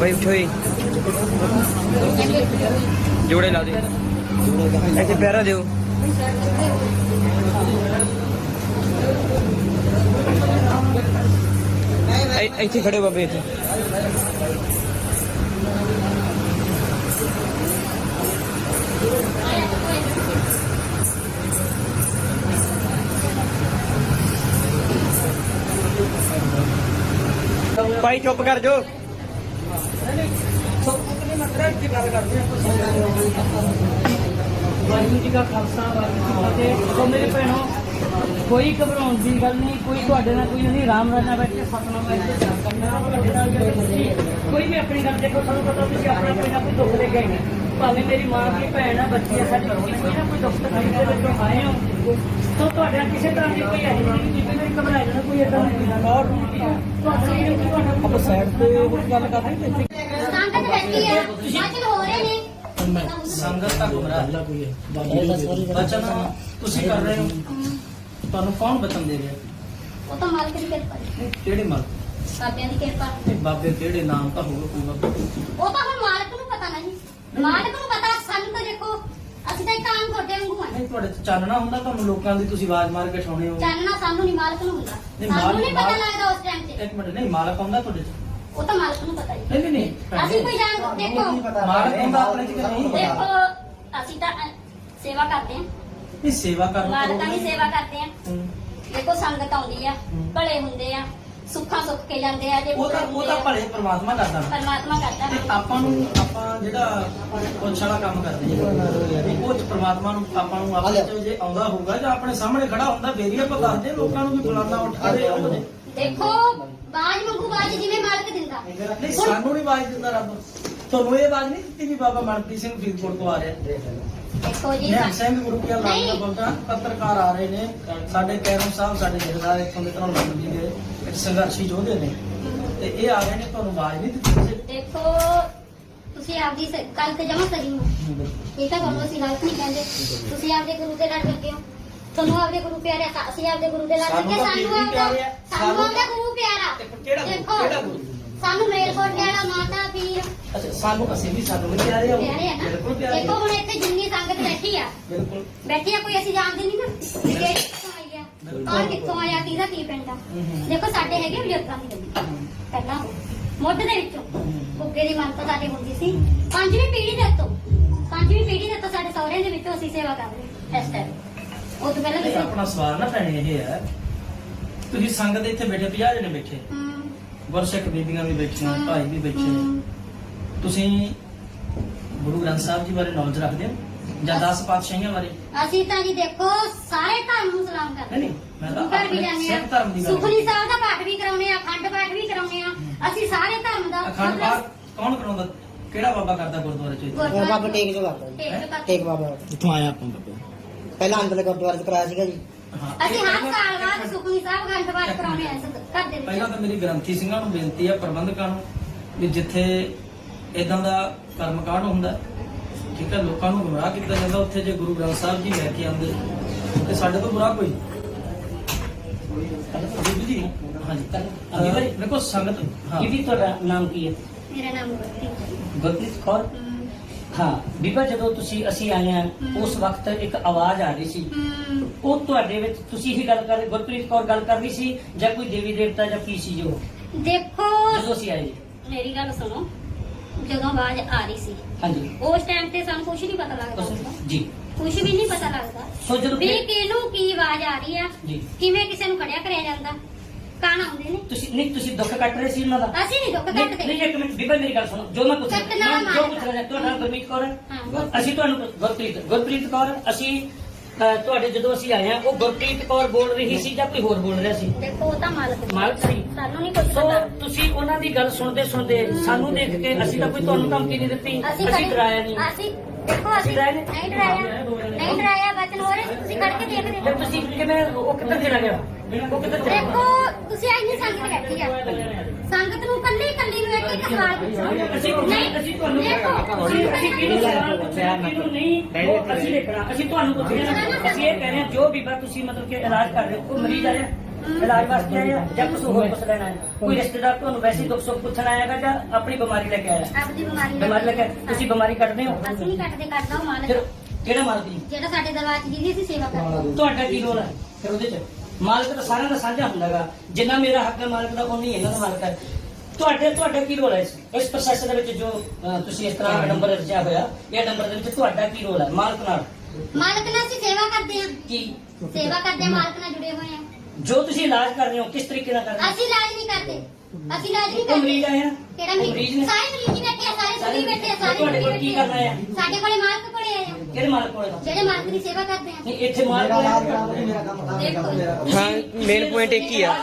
ਭਾਈ ਉਠੋ ਜੋੜੇ ਲਾ ਦੇ। ਇੱਥੇ ਪੈਰਾ ਦਿਓ। ਇੱਥੇ ਖੜੇ ਬਾਬੇ ਇੱਥੇ। ਭਾਈ ਚੁੱਪ ਕਰ ਜੋ ਵਾਹਿਗੁਰੂ ਜੀ ਕਾ ਖਾਲਸਾ ਵਾਹਿਗੁਰੂ ਜੀ ਕੀ ਫਤਿਹ ਸੋ ਮੇਰੇ ਭੈਣੋ ਕੋਈ ਘਬਰਾਉਣ ਦੀ ਗੱਲ ਨਹੀਂ ਕੋਈ ਤੁਹਾਡੇ ਨਾਲ ਕੋਈ ਨਹੀਂ ਰਾਮ ਰਾਜ ਬੈਠ ਕੇ ਸਤਨਾਮ ਵਾਹਿਗੁਰੂ ਦਾ ਕਰਨਾ ਤੁਹਾਡੇ ਨਾਲ ਜਿਹੜੇ ਤੁਸੀਂ ਕੋਈ ਵੀ ਆਪਣੀ ਗੱਲ ਦੇਖੋ ਸਾਨੂੰ ਪਤਾ ਤੁਸੀਂ ਆਪਣਾ ਕੋਈ ਨਾ ਕੋਈ ਦੁੱਖ ਲੈ ਕੇ ਆਏ ਹੋ ਭਾਵੇਂ ਮੇਰੀ ਮਾਂ ਦੀ ਭੈਣ ਆ ਬੱਚੀ ਆ ਸਾਡੀ ਤੁਸੀਂ ਕੋਈ ਨਾ ਕੋਈ ਦੁੱਖ ਤਕਲੀਫ ਦੇ ਵਿੱਚੋਂ ਆਏ ਹੋ ਸੋ ਤੁਹਾਡੇ ਨਾਲ ਕਿਸੇ ਤਰ੍ਹਾਂ ਦੀ ਕੋਈ ਐਸੀ ਨਹੀਂ ਕਿ ਜਿਵੇਂ ਘਬਰਾਏ ਜਾਣਾ ਕੋਈ ਏਦਾਂ ਦੀ ਗੱਲ ਔਰ ਤੁਹਾਡਾ ਆਪਾਂ ਸਾਈਡ ਤੇ ਗੱਲ ਕਰਦੇ ਹਾਂ ਸੰਗਤ ਬੈਠੀ ਹੈ ਵਾਚਨ ਹੋ ਰਹੇ ਨੇ ਸੰਗਤ ਦਾ ਗੁਮਰਾਹ ਬਚਨ ਤੁਸੀਂ ਕਰ ਰਹੇ ਹੋ ਤੁਹਾਨੂੰ ਕੌਣ ਬਚਨ ਦੇ ਰਿਹਾ ਉਹ ਤਾਂ ਮਾਲਕ ਦੀ ਕਿਰਪਾ ਹੈ ਕਿਹੜੇ ਮਲ ਸਾਬਿਆਂ ਦੀ ਕਿਰਪਾ ਇਹ ਬਾਬੇ ਕਿਹੜੇ ਨਾਮ ਤਾਂ ਹੋਊਗਾ ਕੋਈ ਬਾਬਾ ਉਹ ਤਾਂ ਹੁਣ ਮਾਲਕ ਨੂੰ ਪਤਾ ਨਹੀਂ ਮਾਲਕ ਨੂੰ ਪਤਾ ਸਾਨੂੰ ਤਾਂ ਦੇਖੋ ਅਸੀਂ ਤਾਂ ਇੱਕ ਆਮ ਤੁਹਾਡੇ ਵਾਂਗੂ ਹਾਂ ਨਹੀਂ ਤੁਹਾਡੇ ਚ ਚਾਨਣਾ ਹੁੰਦਾ ਤੁਹਾਨੂੰ ਲੋਕਾਂ ਦੀ ਤੁਸੀਂ ਆਵਾਜ਼ ਮਾਰ ਕੇ ਠਾਉਣੇ ਹੋ ਚਾਨਣਾ ਸਾਨੂੰ ਨਹੀਂ ਮਾਲਕ ਨੂੰ ਹੁੰਦਾ ਨਹੀਂ, ਸਾਨੂੰ ਮਾਲਕ- ਨਹੀਂ ਪਤਾ ਮਾਲਕ- ਲੱਗਦਾ ਉਸ ਟਾਈਮ ਤੇ ਇੱਕ ਮਿੰਟ ਨਹੀਂ ਮਾਲਕ ਆਉਂਦਾ ਤੁਹਾਡੇ ਚ? ਉਹ ਤਾਂ ਮਾਲਕ ਨੂੰ ਪਤਾ ਹੀ ਨਹੀਂ ਨਹੀਂ ਨਹੀਂ ਅਸੀਂ ਕੋਈ ਜਾਣ ਦੇਖੋ। ਮਾਲਕ ਆਉਂਦਾ ਆਪਣੇ ਚ ਕਿ ਨਹੀਂ ਦੇਖੋ ਅਸੀਂ ਤਾਂ ਅ, ਸੇਵਾ ਕਰਦੇ ਹਾਂ। ਨਹੀਂ ਸੇਵਾ ਕਰਨ ਮਾਲਕਾਂ ਦੀ ਸੇਵਾ ਕਰਦੇ ਹਾਂ। ਹੂੰ। ਦੇਖੋ ਸੰਗਤ ਆਉਂਦੀ ਆ ਹੂੰ। ਭਲੇ ਹੁੰਦੇ ਆ ਸੁੱਖਾਂ ਸੁੱਖ ਕੇ ਜਾਂਦੇ ਆ ਜੇ ਉਹ ਤਾਂ ਉਹ ਤਾਂ ਭਲੇ ਪ੍ਰਮਾਤਮਾ ਕਰਦਾ ਨਾ। ਪਰਮਾਤਮਾ ਕਰਦਾ ਤੇ ਆਪਾਂ ਨੂੰ ਆਪਾਂ ਜਿਹੜਾ ਪੁੱਛ ਵਾਲਾ ਕੰਮ ਕਰਦੇ ਹਾਂ ਉਹ ਚ ਪ੍ਰਮਾਤਮਾ ਨੂੰ ਆਪਾਂ ਨੂੰ ਆਪਣੇ ਚ ਜੇ ਆਉਂਦਾ ਹੋਊਗਾ ਜਾਂ ਆਪਣੇ ਸਾਹਮਣੇ ਖੜਾ ਹੁੰਦਾ ਫੇਰ ਹੀ ਆਪਾਂ ਦੱਸਦੇ ਹਾਂ, ਲੋਕਾਂ ਨੂੰ ਵੀ ਬੁਲਾਉਂਦਾ ਉੱਠ ਹੋ। ਜੇ ਦੇਖੋ ਬਾਜ ਮੰਗੂ ਬਾਜ ਜਿਵੇਂ ਮਾਲਕ ਦਿੰਦਾ। ਨਹੀਂ ਸਾਨੂੰ ਨਹੀਂ ਆਵਾਜ਼ ਦਿੰਦਾ ਰੱਬ। ਤੁਹਾਨੂੰ ਇਹ ਆਵਾਜ਼ ਨਹੀਂ ਦਿੱਤੀ ਵੀ ਬਾਬਾ ਮਨਪ੍ਰੀਤ ਸਿੰਘ ਫਰੀਦਕੋਟ ਤੋਂ ਆ ਰਿਹਾ ਦੇਖੋ ਜੀ ਨਿਹੰਗ ਸਾ- ਸਿੰਘ ਗੁਰੂ ਕੀ ਲਾਲ ਦਾ ਨਹੀਂ। ਬੋਲਦਾ ਪੱਤਰਕਾਰ ਆ ਰਹੇ ਨੇ। ਸਾਡੇ ਕੈਰਮ ਸਾਹਿਬ ਸਾਡੇ ਜਥੇਦਾਰ ਇੱਥੋਂ ਦੇ ਤਰ੍ਹਾਂ ਲੰਡ ਜੀ ਦੇ ਇੱਕ ਸੰਘਰਸ਼ੀ ਯੋਧੇ ਨੇ। ਤੇ ਇਹ ਆ ਰਹੇ ਨੇ ਤੁਹਾਨੂੰ ਆਵਾਜ਼ ਨਹੀਂ ਦਿੱਤੀ ਦੇਖੋ ਤੁਸੀਂ ਆਪਦੀ ਕੱਲ ਤੇ ਜਮਾ ਕਰੀ ਹੋ। ਇਹ ਤਾਂ ਤੁਹਾਨੂੰ ਅਸੀਂ ਗਲਤ ਨਹੀਂ ਕਹਿੰਦੇ। ਤੁਸੀਂ ਆਪਦੇ ਗੁਰੂ ਦੇ ਲੜ ਲੱਗੇ ਹੋ। ਤੁਹਾਨੂੰ ਆਪਦੇ ਗੁਰੂ ਪਿਆਰੇ ਆ, ਤਾਂ ਅਸੀਂ ਆਪਦੇ ਗੁਰੂ ਦੇ ਲੜ ਸਾਨੂੰ ਲੱਗੇ ਤਾਂ ਸਾਨੂੰ ਪੀਰ ਵੀ ਪਿਆਰੇ ਆ, ਆਪਦਾ ਸਾਨੂੰ ਸਾਨੂੰ ਆਪਦਾ ਗੁਰੂ ਪਿਆਰਾ। ਤੇ ਕਿਹੜਾ ਗੁਰੂ? ਦੇਖੋ, ਕਿਹੜਾ ਗੁਰੂ? ਸਾਨੂੰ ਮੇਲਕੋਟ ਪਿਆਰਾ ਮਾਤਾ ਪੀਰ। ਅੱਛਾ ਸਾਨੂੰ ਅਸੀਂ ਵੀ ਸਾਨੂੰ ਵੀ ਪਿਆਰੇ ਹੋ ਪਿਆਰੇ ਆ ਨਾ। ਬਿਲਕੁਲ ਪਿਆਰੇ ਦੇਖੋ ਹੁਣ ਇੱਥੇ ਜਿੰਨੀ ਸੰਗਤ ਬੈਠੀ ਆ। ਬਿਲਕੁਲ। ਬੈਠੀ ਆ ਕੋਈ ਅਸੀਂ ਜਾਣਦੇ ਨਹੀਂ ਨਾ। ਕਿ ਕਿਹੜੀ ਕਿੱਥੋਂ ਆਈ ਆ ਕੌਣ ਕਿੱਥੋਂ ਆਇਆ ਕਿਹਦਾ ਕੀ ਪਿੰਡ ਆ। ਹਮ। ਦੇਖੋ ਸਾਡੇ ਹੈਗੇ ਬਜ਼ੁਰਗਾਂ ਦੀ ਗੱਡੀ। ਪਹਿਲਾਂ ਮੁੱਢ ਦੇ ਵਿੱਚੋਂ। ਕੁੱਕੇ ਦੀ ਮੰਨਤਾ ਸਾਡੀ ਹੁੰਦੀ ਸੀ। ਪੰਜਵੀਂ ਪੀੜ੍ਹੀ ਦੇ ਤੋਂ ਪੰਜਵੀਂ ਪੀੜ੍ਹੀ ਦੇ ਤੋਂ ਸਾਡੇ ਸਹੁਰੇ ਦੇ ਵਿੱਚੋਂ ਅਸੀਂ ਸੇਵਾ ਕਰ ਰਹੇ ਇਸ ਟਾਈਮ ਉਹ ਤੋਂ ਪਹਿਲਾਂ ਨਹੀਂ, ਕਿਸੇ ਆਪਣਾ ਸਵਾਲ ਨਾ ਭੈਣੇ ਇਹ ਹੈ। ਤੁਸੀਂ ਸੰਗਤ ਦੇ ਇੱਥੇ ਬੈਠੇ 50 ਜਣੇ ਬੈਠੇ। ਹਮ, ਗੁਰਸਿੱਖ ਬੀਬੀਆਂ ਵੀ ਬੈਠੀਆਂ ਹਮ, ਭਾਈ ਵੀ ਬੈਠੇ। ਹਮ, ਨੇ ਤੁਸੀਂ ਗੁਰੂ ਗ੍ਰੰਥ ਸਾਹਿਬ ਜੀ ਬਾਰੇ ਨੌਲੇਜ ਰੱਖਦੇ ਹੋ? ਜਾਂ 10 ਪਾਤਸ਼ਾਹੀਆਂ ਬਾਰੇ? ਅਸੀਂ ਤਾਂ ਜੀ ਦੇਖੋ ਸਾਰੇ ਧਰਮ ਨੂੰ ਸਲਾਮ ਕਰਦੇ ਨਹੀਂ ਨਹੀਂ ਮੈਂ ਤਾਂ ਗੁਰੂ ਘਰ ਵੀ ਆਪਣੇ ਜਾਂਦੇ ਸਿੱਖ ਧਰਮ ਦੀ ਆ ਗੱਲ ਸੁਖਨੀ ਸਾਹਿਬ ਦਾ ਪਾਠ ਵੀ ਕਰਾਉਨੇ ਆ ਅਖੰਡ ਪਾਠ ਵੀ ਕਰਾਉਨੇ ਆ ਅਸੀਂ ਸਾਰੇ ਧਰਮ ਦਾ ਅਖੰਡ ਪਾਠ ਕੌਣ ਕਰਾਉਂਦਾ? ਕਿਹੜਾ ਬਾਬਾ ਕਰਦਾ ਗੁਰਦੁਆਰੇ ਚ? ਬਾਬਾ ਟੇਕ ਜੋ ਕਰਦਾ। ਟੇਕ ਬਾਬਾ। ਜਿੱਥੋਂ ਆਇਆ ਆਪਾਂ ਪਹਿਲਾਂ ਅੰਦਰ ਗੁਰਦੁਆਰੇ ਚ ਕਰਾਇਆ ਸੀਗਾ ਜੀ। ਹਾਂ, ਅਸੀਂ ਇਹ ਹਰ ਪਹਿਲਾਂ- ਸਾਲ ਬਾਅਦ ਸੁਖਨੀ ਸਾਹਿਬ ਪਾਠ ਕਰਾਉਨੇ ਆ ਇਸ ਘਰ ਦੇ ਪਹਿਲਾਂ ਵਿੱਚ ਤਾਂ ਮੇਰੀ ਗ੍ਰੰਥੀ ਸਿੰਘਾਂ ਨੂੰ ਬੇਨਤੀ ਹੈ ਪ੍ਰਬੰਧਕਾਂ ਨੂੰ ਵੀ ਜਿੱਥੇ ਇਦਾਂ ਦਾ ਕਰਮਕਾਂਡ ਹੁੰਦਾ ਠੀਕ ਹੈ ਲੋਕਾਂ ਨੂੰ ਗੁੰਮਰਾਹ ਕੀਤਾ ਜਾਂਦਾ ਉੱਥੇ ਜੇ ਗੁਰੂ ਗ੍ਰੰਥ ਸਾਹਿਬ ਜੀ ਲੈ ਕੇ ਆਉਂਦੇ ਤੇ ਸਾਡੇ ਤੋਂ ਬੁਰਾ ਕੋਈ ਜੀ ਹਾਂਜੀ। ਹਾਂਜੀ ਭਾਈ ਦੇਖੋ ਸੰਗਤ ਹਾਂ। ਬੀਬੀ ਤੁਹਾਡਾ ਨਾਮ ਕੀ ਹੈ? ਮੇਰਾ ਨਾਮ ਗੁਰਪ੍ਰੀਤ ਹੈ। ਗੁਰਪ੍ਰੀਤ ਕੌਰ? ਹਾਂ ਬੀਬਾ ਜਦੋਂ ਤੁਸੀਂ ਅਸੀਂ ਆਏ ਆ ਉਸ ਵਕਤ ਇੱਕ ਆਵਾਜ਼ ਆ ਰਹੀ ਸੀ। ਉਹ ਤੁਹਾਡੇ ਵਿੱਚ ਤੁਸੀਂ ਹੀ ਗੱਲ ਕਰ ਗੁਰਪ੍ਰੀਤ ਕੌਰ ਗੱਲ ਕਰ ਰਹੀ ਸੀ ਜਾਂ ਕੋਈ ਦੇਵੀ ਦੇਵਤਾ ਜਾਂ ਕੀ ਸੀ ਜੋ? ਦੇਖੋ ਜਦੋਂ ਅਸੀਂ ਆਏ। ਜੀ ਮੇਰੀ ਗੱਲ ਸੁਣੋ ਜਦੋਂ ਆਵਾਜ਼ ਆ ਰਹੀ ਸੀ ਹਾਂਜੀ। ਉਸ ਟਾਈਮ ਤੇ ਸਾਨੂੰ ਕੁਝ ਨਹੀਂ ਪਤਾ ਲੱਗਦਾ ਤੁਸੀਂ- ਜੀ। ਕੁਝ ਵੀ ਨਹੀਂ ਪਤਾ ਲੱਗਦਾ। ਸੋ ਜਦੋਂ ਵੀ ਫਿਰ- ਕਿਹਨੂੰ ਕੀ ਆਵਾਜ਼ ਆ ਰਹੀ ਆ ਜੀ। ਕਿਵੇਂ ਕਿਸੇ ਨੂੰ ਖੜਿਆ ਕਰਿਆ ਜਾਂਦਾ। ਕਾਣ ਆਉਂਦੇ ਨੇ? ਤੁਸੀਂ ਨਹੀਂ ਤੁਸੀਂ ਦੁੱਖ ਕੱਟ ਰਹੇ ਸੀ ਉਹਨਾਂ ਦਾ। ਅਸੀਂ ਨਹੀਂ ਦੁੱਖ ਨਹੀਂ ਕੱਟਦੇ। ਨਹੀਂ, ਇੱਕ ਮਿੰਟ ਬੀਬਾ ਮੇਰੀ ਗੱਲ ਸੁਣੋ। ਜੋ ਮੈਂ ਪੁੱਛ ਕੱਟਣਾ ਰਿਹਾ ਮੈਂ ਜੋ ਮਾਰਨਾ। ਪੁੱਛ ਰਿਹਾ ਤੁਹਾਡਾ ਨਾਮ ਗੁਰਮੀਤ ਕੌਰ ਹੈ। ਅਸੀਂ ਤੁਹਾਨੂੰ ਪੁੱਛ- ਗੁਰਪ੍ਰੀਤ ਗੁਰਪ੍ਰੀਤ ਕੌਰ ਅਸੀਂ ਅਹ, ਤੁਹਾਡੇ ਜਦੋਂ ਅਸੀਂ ਆਏ ਆ ਉਹ ਗੁਰਪ੍ਰੀਤ ਕੌਰ ਬੋਲ ਰਹੀ ਸੀ ਜਾਂ ਕੋਈ ਹੋਰ ਬੋਲ ਰਿਹਾ ਸੀ? ਦੇਖੋ ਉਹ ਤਾਂ ਮਾਲਕ ਦੀ। ਮਾਲਕ ਸੀ। ਸਾਨੂੰ ਨਹੀਂ ਕੁਝ ਸੋ ਪਤਾ। ਤੁਸੀਂ ਉਹਨਾਂ ਦੀ ਗੱਲ ਸੁਣਦੇ ਸੁਣਦੇ ਸਾਨੂੰ ਦੇਖ ਕੇ ਅਸੀਂ ਤਾਂ ਕੋਈ ਤੁਹਾਨੂੰ ਧਮਕੀ ਨਹੀਂ ਦਿੱਤੀ। ਅਸੀਂ ਡਰਾਇਆ ਨਹੀਂ। ਅਸੀਂ ਦੇਖੋ ਅਸੀਂ ਡਰਾਏ ਨਹੀਂ? ਨਹੀਂ ਡਰਾਇਆ। ਨਹੀਂ ਡਰਾਇਆ ਬਚਨ ਹੋ ਰਹੇ। ਤੁਸੀਂ ਖੜ ਕੇ ਫਿਰ ਤੁਸੀਂ ਕਿਵੇਂ ਉਹ ਕਿੱਧਰ ਚਲਾ ਗਿਆ? ਦੇਖੋ ਤੁਸੀਂ ਇੰਨੀ ਸੰਗਤ ਬੈਠੀ ਆ। ਸੰਗਤ ਨੂੰ ਕੱਲੀ ਕੱਲੀ ਨੂੰ ਇੱਕ ਇੱਕ ਸਵਾਲ ਪੁੱਛੋ। ਅਸੀਂ ਨਹੀਂ ਅਸੀਂ ਤੁਹਾਨੂੰ ਦੇਖੋ ਅਸੀਂ ਅਸੀਂ ਕਿਹਨੂੰ ਸਵਾਲ ਪੁੱਛਿਆ ਕਿਹਨੂੰ ਨਹੀਂ ਉਹ ਅਸੀਂ ਦੇਖਣਾ ਅਸੀਂ ਤੁਹਾਨੂੰ ਪੁੱਛ ਰਹੇ ਹਾਂ ਅਸੀਂ ਇਹ ਕਹਿ ਰਹੇ ਹਾਂ ਜੋ ਬੀਬਾ ਤੁਸੀਂ ਮਤਲਬ ਕਿ ਇਲਾਜ ਕਰ ਰਹੇ ਹੋ ਕੋਈ ਮਰੀਜ਼ ਆਇਆ ਇਲਾਜ ਵਾਸਤੇ ਆਏ ਆ ਜਾਂ ਕੁਝ ਹੋਰ ਕੁਝ ਲੈਣਾ ਹੈ। ਕੋਈ ਰਿਸ਼ਤੇਦਾਰ ਤੁਹਾਨੂੰ ਵੈਸੇ ਹੀ ਦੁੱਖ ਸੁੱਖ ਪੁੱਛਣ ਆਏਗਾ ਜਾਂ ਆਪਣੀ ਬਿਮਾਰੀ ਲੈ ਕੇ ਆਇਆ? ਆਪਦੀ ਬਿਮਾਰੀ ਬਿਮਾਰੀ ਲੈ ਕੇ ਆਇਆ। ਤੁਸੀਂ ਬਿਮਾਰੀ ਕੱਢਦੇ ਹੋ? ਅਸੀਂ ਨਹੀਂ ਕੱਟਦੇ ਕੱਟਦਾ ਉਹ ਮਾਲਕ। ਫਿਰ ਕਿਹੜਾ ਮਾਲਕ ਜਿਹੜਾ ਸਾਡੇ ਦਰਬਾਰ 'ਚ ਜਿਹਦੀ ਅਸੀਂ ਸੇਵਾ ਕਰਦੇ। ਤੁਹਾਡਾ ਕੀ ਰੋਲ ਹੈ? ਫਿਰ ਉਹਦੇ ਚ। ਮਾਲਕ ਤਾਂ ਸਾਰਿਆਂ ਦਾ ਸਾਂਝਾ ਹੁੰਦਾਗਾ। ਜਿੰਨਾ ਮੇਰਾ ਹੱਕ ਹੈ ਮਾਲਕ ਦਾ ਉਨੀ ਇਹਨਾਂ ਦਾ ਮਾਲਕ ਹੈ। ਤੁਹਾਡੇ ਤੁਹਾਡਾ ਕੀ ਰੋਲ ਹੈ ਇਸ ਇਸ ਪ੍ਰੋਸੈਸ ਦੇ ਵਿੱਚ ਜੋ ਅਹ, ਤੁਸੀਂ ਇਸ ਤਰ੍ਹਾਂ ਨੰਬਰ ਰਚਿਆ ਹੋਇਆ ਇਹ ਨੰਬਰ ਦੇ ਵਿੱਚ ਤੁਹਾਡਾ ਕੀ ਰੋਲ ਹੈ? ਮਾਲਕ ਨਾਲ। ਮਾਲਕ ਨਾਲ ਅਸੀਂ ਸੇਵਾ ਕਰਦੇ ਹਾਂ। ਕੀ? ਸੇਵਾ ਕਰਦੇ ਹਾਂ, ਮਾਲਕ ਨਾਲ ਜੁੜੇ ਹੋਏ ਹਾਂ। ਜੋ ਤੁਸੀਂ ਇਲਾਜ ਕਰ ਰਹੇ ਹੋ ਕਿਸ ਤਰੀਕੇ ਨਾਲ ਕਰ ਰਹੇ ਹੋ? ਅਸੀਂ ਇਲਾਜ ਨਹੀਂ ਕਰਦੇ। ਅਸੀਂ ਇਲਾਜ ਨਹੀਂ ਮਰੀਜ਼ ਕਰਦੇ ਆਏ ਆ। ਕਿਹੜਾ ਮਰੀਜ਼? ਨੇ। ਸਾਰੇ ਮਰੀਜ਼ ਹੀ ਬੈਠੇ ਆ ਸਾਰੇ ਸੁਣੀ ਬੈਠੇ ਆ ਸਾਰੇ ਤੁਹਾਡੇ ਕੋਲ ਕੀ ਆ। ਕਰਨਾ ਹੈ? ਸਾਡੇ ਕੋਲੇ ਮਾਲਕ ਕੋਲੇ ਆਏ ਆ। ਕਿਹੜੇ ਮਾਲਕ ਕੋਲ ਹੈ ਜਿਹੜੇ ਮਾਲਕ ਦੀ ਸੇਵਾ ਕਰਦੇ ਆ। ਨਹੀਂ ਇੱਥੇ ਮਾਲਕ ਮੇਰਾ ਕੋਲ ਇਲਾਜ ਹੈ। ਕਰਾ ਦਿਓ, ਮੇਰਾ ਕੰਮ ਦਿਓ। ਦੇਖੋ। ਹਾਂ ਮੇਨ ਪੁਆਇੰਟ ਇੱਕ ਹੀ ਆ।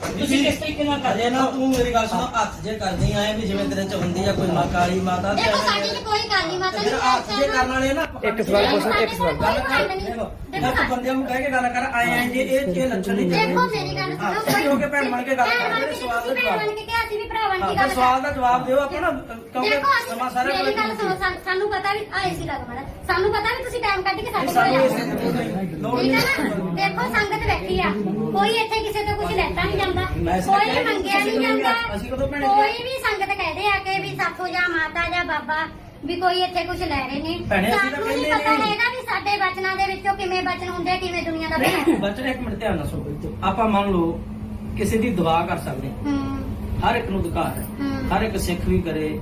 ਤੁਸੀਂ ਕਿਸ ਤਰੀਕੇ ਨਾਲ ਕਰ ਰਹੇ ਨਾ ਤੂੰ ਮੇਰੀ ਗੱਲ ਸੁਣੋ ਹੱਥ ਜੇ ਕਰਦੀ ਆਏ ਵੀ ਜਿਵੇਂ ਤੇਰੇ ਚ ਹੁੰਦੀ ਆ ਕੋਈ ਮਾਂ ਕਾਲੀ ਮਾਤਾ ਤੇ ਦੇਖੋ ਸਾਡੇ 'ਚ ਕੋਈ ਕਾਲੀ ਮਾਤਾ ਫਿਰ ਹੱਥ ਜੇ ਕਰਨ ਵਾਲੇ ਨਾ ਇੱਕ ਸਵਾਲ ਪੁੱਛੋ ਇੱਕ ਸਵਾਲ। ਗੱਲ ਕਰ ਦੇਖੋ ਤੂੰ ਬੰਦਿਆਂ ਨੂੰ ਕਹਿ ਕੇ ਗੱਲ ਕਰ ਆਏ ਆਏ ਜੇ ਇਹ ਇਹ ਲੱਛਣ ਨਹੀਂ ਦੇਖੋ ਮੇਰੀ ਗੱਲ ਸੁਣੋ ਹਾਂ, ਤੁਸੀਂ ਹੋ ਕੇ ਭੈਣ ਬਣ ਕੇ ਗੱਲ ਭੈਣ ਬਣ ਕਰਦੇ, ਕੇ ਸਵਾਲ ਦਾ ਜਵਾਬ। ਬਣ ਕੇ ਕਿਹਾ ਅਸੀਂ ਵੀ ਭਰਾ ਬਣ ਹਾਂ ਕੇ ਫਿਰ ਗੱਲ ਸਵਾਲ ਦਾ ਜਵਾਬ ਦਿਓ ਆਪਾਂ ਨਾ ਕਿਉਂਕਿ ਸਮਾਂ ਸਾਰੇ ਮੇਰੀ ਗੱਲ ਸੁਣੋ ਕੋਲ ਸਾਨੂੰ- ਸਾਨੂੰ ਪਤਾ ਵੀ ਆਏ ਸੀ ਲੱਗ ਮਾੜਾ। ਸਾਨੂੰ ਪਤਾ ਵੀ ਤੁਸੀਂ ਟਾਈਮ ਕੱਢ ਕੇ ਸਾਡੇ ਕੋਲ ਸਾਨੂੰ ਆਏ ਠੀਕ ਨਹੀਂ। ਹੈ ਨਾ? ਦੇਖੋ ਸੰਗਤ ਬੈਠੀ ਆ। ਕੋਈ ਇੱਥੇ ਕਿਸੇ ਤੋਂ ਕੁਝ ਲੈਤਾ ਨਹੀਂ ਜਾਂਦਾ। ਮੈਂ ਇਸ ਕੋਈ ਕਰਕੇ ਮੰਗਿਆ ਅਸੀਂ ਨਹੀਂ ਕਦੋਂ ਜਾਂਦਾ। ਕਿਹਾ? ਅਸੀਂ ਕਦੋਂ ਭੈਣੇ ਕੋਈ ਵੀ ਸੰਗਤ ਕਹਦੇ ਆ ਕਿ ਵੀ ਸਾਥੋਂ ਜਾਂ ਮਾਤਾ ਜਾਂ ਬਾਬਾ ਵੀ ਕੋਈ ਇੱਥੇ ਕੁਝ ਲੈ ਰਹੇ ਨੇ। ਭੈਣੇ, ਅਸੀਂ ਤਾਂ ਸਾਨੂੰ ਨਹੀਂ ਕਹਿੰਦੇ ਪਤਾ ਨਹੀਂ। ਹੈਗਾ ਵੀ ਸਾਡੇ ਬਚਨਾਂ ਦੇ ਵਿੱਚੋਂ ਕਿਵੇਂ ਬਚਨ ਹੁੰਦੇ ਆ, ਕਿਵੇਂ ਦੁਨੀਆ ਦਾ ਬਣਿਆ ਬੱਚੇ ਇੱਕ ਮਿੰਟ ਧਿਆਨ ਨਾਲ ਸੁਣੋ ਆਪਾਂ ਮੰਨ ਲਓ ਕਿਸੇ ਦੀ ਦੁਆ ਕਰ ਸਕਦੇ ਹਾਂ। ਹੂੰ। ਹਰ ਇੱਕ ਨੂੰ ਅਧਿਕਾਰ ਹੈ। ਹੂੰ। ਹਰ ਇੱਕ ਸਿੱਖ ਵੀ ਕਰੇ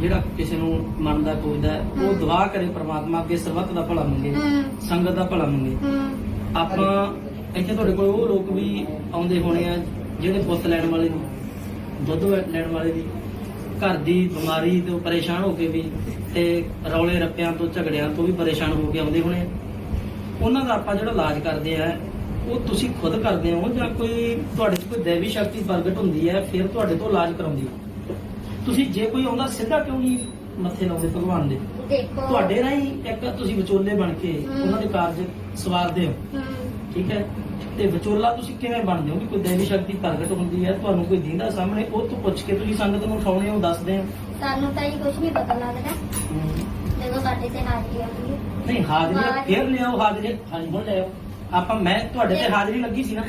ਜਿਹੜਾ ਕਿਸੇ ਨੂੰ ਮੰਨਦਾ ਪੁੱਛਦਾ ਹੈ, ਉਹ ਹੂੰ। ਦੁਆ ਕਰੇ ਪ੍ਰਮਾਤਮਾ ਅੱਗੇ ਸਰਬੱਤ ਦਾ ਭਲਾ ਮੰਗੇ ਹੂੰ। ਸੰਗਤ ਦਾ ਭਲਾ ਮੰਗੇ। ਹੂੰ। ਆਪਾਂ ਇੱਥੇ ਤੁਹਾਡੇ ਕੋਲ ਉਹ ਲੋਕ ਵੀ ਆਉਂਦੇ ਹੋਣੇ ਆ ਜਿਹੜੇ ਪੁੱਤ ਲੈਣ ਵਾਲੇ ਨੇ ਦੁੱਧ ਲੈਣ ਵਾਲੇ ਵੀ ਘਰ ਦੀ ਬਿਮਾਰੀ ਤੋਂ ਪਰੇਸ਼ਾਨ ਹੋ ਕੇ ਵੀ ਤੇ ਰੌਲੇ ਰੱਪਿਆਂ ਤੋਂ ਝਗੜਿਆਂ ਤੋਂ ਵੀ ਪਰੇਸ਼ਾਨ ਹੋ ਕੇ ਆਉਂਦੇ ਹੋਣੇ ਉਹਨਾਂ ਦਾ ਆਪਾਂ ਜਿਹੜਾ ਇਲਾਜ ਕਰਦੇ ਆ ਉਹ ਤੁਸੀਂ ਖੁਦ ਕਰਦੇ ਹੋ ਜਾਂ ਕੋਈ ਤੁਹਾਡੇ 'ਚ ਕੋਈ ਦੇਵੀ ਸ਼ਕਤੀ ਪ੍ਰਗਟ ਹੁੰਦੀ ਹੈ ਫਿਰ ਤੁਹਾਡੇ ਤੋਂ ਇਲਾਜ ਕਰਾਉਂਦੀ ਹੈ? ਤੁਸੀਂ ਜੇ ਕੋਈ ਆਉਂਦਾ ਸਿੱਧਾ ਕਿਉਂ ਨਹੀਂ ਮੱਥੇ ਲਾਉਂਦੇ ਭਗਵਾਨ ਦੇ? ਤੁਹਾਡੇ ਰਾਹੀਂ ਇੱਕ ਤੁਸੀਂ ਵਿਚੋਲੇ ਬਣ ਕੇ। ਉਹਨਾਂ ਦੇ ਕਾਰਜ ਸਵਾਰਦੇ ਹੂੰ। ਠੀਕ ਹੈ? ਤੇ ਵਿਚੋਲਾ ਤੁਸੀਂ ਕਿਵੇਂ ਬਣਦੇ ਹੋ? ਵੀ ਕੋਈ ਦੇਵੀ ਸ਼ਕਤੀ ਪ੍ਰਗਟ ਹੁੰਦੀ ਹੈ ਤੁਹਾਨੂੰ ਕੋਈ ਦੀਂਦਾ ਸਾਹਮਣੇ ਉਹ ਤੋਂ ਪੁੱਛ ਕੇ ਤੁਸੀਂ ਸੰਗਤ ਨੂੰ ਉਠਾਉਣੇ ਹੋ ਦੱਸਦੇ ਹੋ? ਸਾਨੂੰ ਤਾਂ ਇਹ ਕੁਝ ਨਹੀਂ ਪਤਾ ਲੱਗਦਾ। ਜਦੋਂ ਸਾਡੇ ਤੇ ਹਾਜ਼ਰੀ ਆਉਂਦੀ ਹੈ ਨਹੀਂ ਹਾਜ਼ਰੀ। ਫੇਰ ਲਿਆਓ ਹਾਜ਼ਰੀ। ਹਾਂਜੀ ਹੁਣ ਲਿਆਓ। ਆਪਾਂ ਮੈਂ ਤੁਹਾਡੇ ਤੇ ਹਾਜ਼ਰੀ ਲੱਗੀ ਸੀ ਨਾ?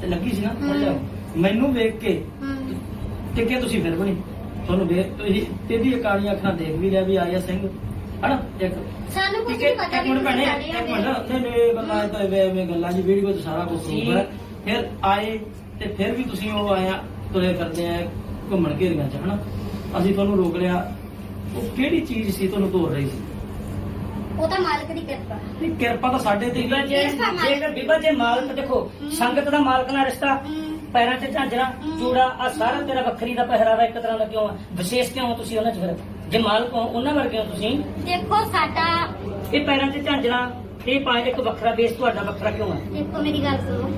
ਤੇ ਲੱਗੀ ਸੀ ਨਾ? ਹੁਣ। ਲਿਆਓ। ਮੈਨੂੰ ਵੇਖ ਕੇ ਹੂੰ। ਟਿੱਕੇ ਤੁਸੀਂ ਫਿਰ ਬਣੀ। ਤੁਹਾਨੂੰ ਵੇਖ ਤੁਸੀਂ ਤੇਦੀ ਕਾਲੀਆਂ ਅੱਖਾਂ ਦੇਖ ਵੀ ਲਿਆ ਵੀ ਆਇਆ ਸਿੰਘ। ਹਨਾ ਇੱਕ ਸਾਨੂੰ ਕੁਝ ਠੀਕ ਨਹੀਂ ਹੈ ਪਤਾ ਇੱਕ ਮਿੰਟ ਭੈਣੇ ਸਾਡੇ ਇੱਕ ਮਿੰਟ ਨਹੀਂ ਨਹੀਂ ਇਹ ਗੱਲਾਂ ਤਾਂ ਐਵੇਂ ਐਵੇਂ ਗੱਲਾਂ ਜੀ ਵੀਡੀਓ 'ਚ ਸਾਰਾ ਕੁਝ ਜੀ। ਹੋਊਗਾ। ਫਿਰ ਆਏ ਤੇ ਫਿਰ ਵੀ ਤੁਸੀਂ ਉਹ ਆਇਆ ਤੁਰੇ ਕਰਦੇ ਆ ਘੁੰਮਣ ਘੇਰੀਆਂ 'ਚ ਹਨਾ ਅਸੀਂ ਤੁਹਾਨੂੰ ਰੋਕ ਲਿਆ। ਉਹ ਕਿਹੜੀ ਚੀਜ਼ ਸੀ ਤੁਹਾਨੂੰ ਤੋੜ ਰਹੀ ਸੀ? ਉਹ ਤਾਂ ਮਾਲਕ ਦੀ ਕਿਰਪਾ। ਨਹੀਂ ਕਿਰਪਾ ਤਾਂ ਸਾਡੇ ਤੇ ਹੀ ਬੀਬਾ ਜੇ ਬੀਬਾ ਜੇ ਮਾਲਕ ਦੇਖੋ ਸੰਗਤ ਦਾ ਮਾਲਕ ਨਾਲ ਰਿਸ਼ਤਾ ਹੂੰ। ਪੈਰਾਂ 'ਚ ਝਾਂਜਰਾ। ਚੂੜਾ ਆ ਸਾਰਾ ਤੇਰਾ ਵੱਖਰੀ ਦਾ ਪਹਿਰਾਵਾ ਇੱਕ ਤਰ੍ਹਾਂ ਦਾ ਕਿਉਂ ਆ ਵਿਸ਼ੇਸ਼ ਕਿਉਂ ਹੋ ਤੁਸੀਂ ਉਹਨਾਂ 'ਚ ਫਿਰ? ਜੇ ਮਾਲਕ ਹੋ ਉਹਨਾਂ ਵਰਗੇ ਹੋ ਤੁਸੀਂ? ਦੇਖੋ ਸਾਡਾ ਇਹ ਪੈਰਾਂ 'ਚ ਝਾਂਜਰਾ ਇਹ ਪਾ ਇੱਕ ਵੱਖਰਾ ਬੇਸ ਤੁਹਾਡਾ ਵੱਖਰਾ ਕਿਉਂ ਹੈ? ਦੇਖੋ ਮੇਰੀ ਗੱਲ ਸੁਣੋ।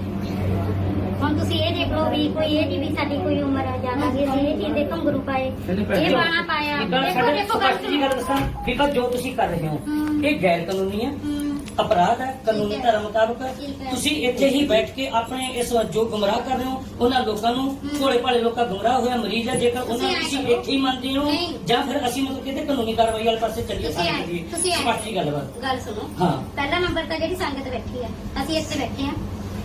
ਹੁਣ ਤੁਸੀਂ ਇਹ ਦੇਖ ਲਓ ਵੀ ਕੋਈ ਇਹ ਨਹੀਂ ਵੀ ਸਾਡੀ ਕੋਈ ਉਮਰ ਜ਼ਿਆਦਾ ਵੀ ਅਸੀਂ ਇਹ ਚੀਜ਼ ਦੇ ਘੁੰਗਰੂ ਪਾਏ। ਇਹ ਬਾਣਾ ਪਾਇਆ। ਦੇਖੋ ਦੇਖੋ ਗੱਲ ਸਪਸ਼ਟ ਜੀ ਗੱਲ ਦੱਸਾਂ ਬੀਬਾ ਜੋ ਤੁਸੀਂ ਕਰ ਰਹੇ ਹੋ। ਇਹ ਗੈਰ ਕਾਨੂੰਨੀ ਹੂੰ। ਅਪਰਾਧ ਹੈ ਕਾਨੂੰਨੀ ਹੈ। ਧਰਮ ਮੁਤਾਬਕ ਹੈ। ਹੈ। ਤੁਸੀਂ ਇੱਥੇ ਹੀ ਬੈਠ ਕੇ ਆਪਣੇ ਇਸ ਜੋ ਗੁੰਮਰਾਹ ਕਰ ਰਹੇ ਹੋ ਉਹਨਾਂ ਲੋਕਾਂ ਨੂੰ ਭੋਲੇ ਭਾਲੇ ਲੋਕਾਂ ਗੁੰਮਰਾਹ ਹੋਇਆ ਮਰੀਜ਼ ਹੈ ਜੇਕਰ ਉਹਨਾਂ ਨੂੰ ਤੁਸੀਂ। ਇੱਥੇ ਹੀ ਮੰਨਦੇ ਹੋ। ਜਾਂ ਫਿਰ ਅਸੀਂ ਮਤਲਬ ਕਿਤੇ ਕਾਨੂੰਨੀ ਕਾਰਵਾਈ ਵਾਲੇ ਪਾਸੇ ਚੱਲੀਏ ਸਾਡੀ ਸਪਸ਼ਟ ਜੀ ਗੱਲਬਾਤ ਗੱਲ ਸੁਣੋ ਹਾਂ ਪਹਿਲਾ ਨੰਬਰ ਤਾਂ ਜਿਹੜੀ ਸੰਗਤ ਬੈਠੀ ਆ ਅਸੀਂ ਇੱਥੇ ਬੈਠੇ ਆ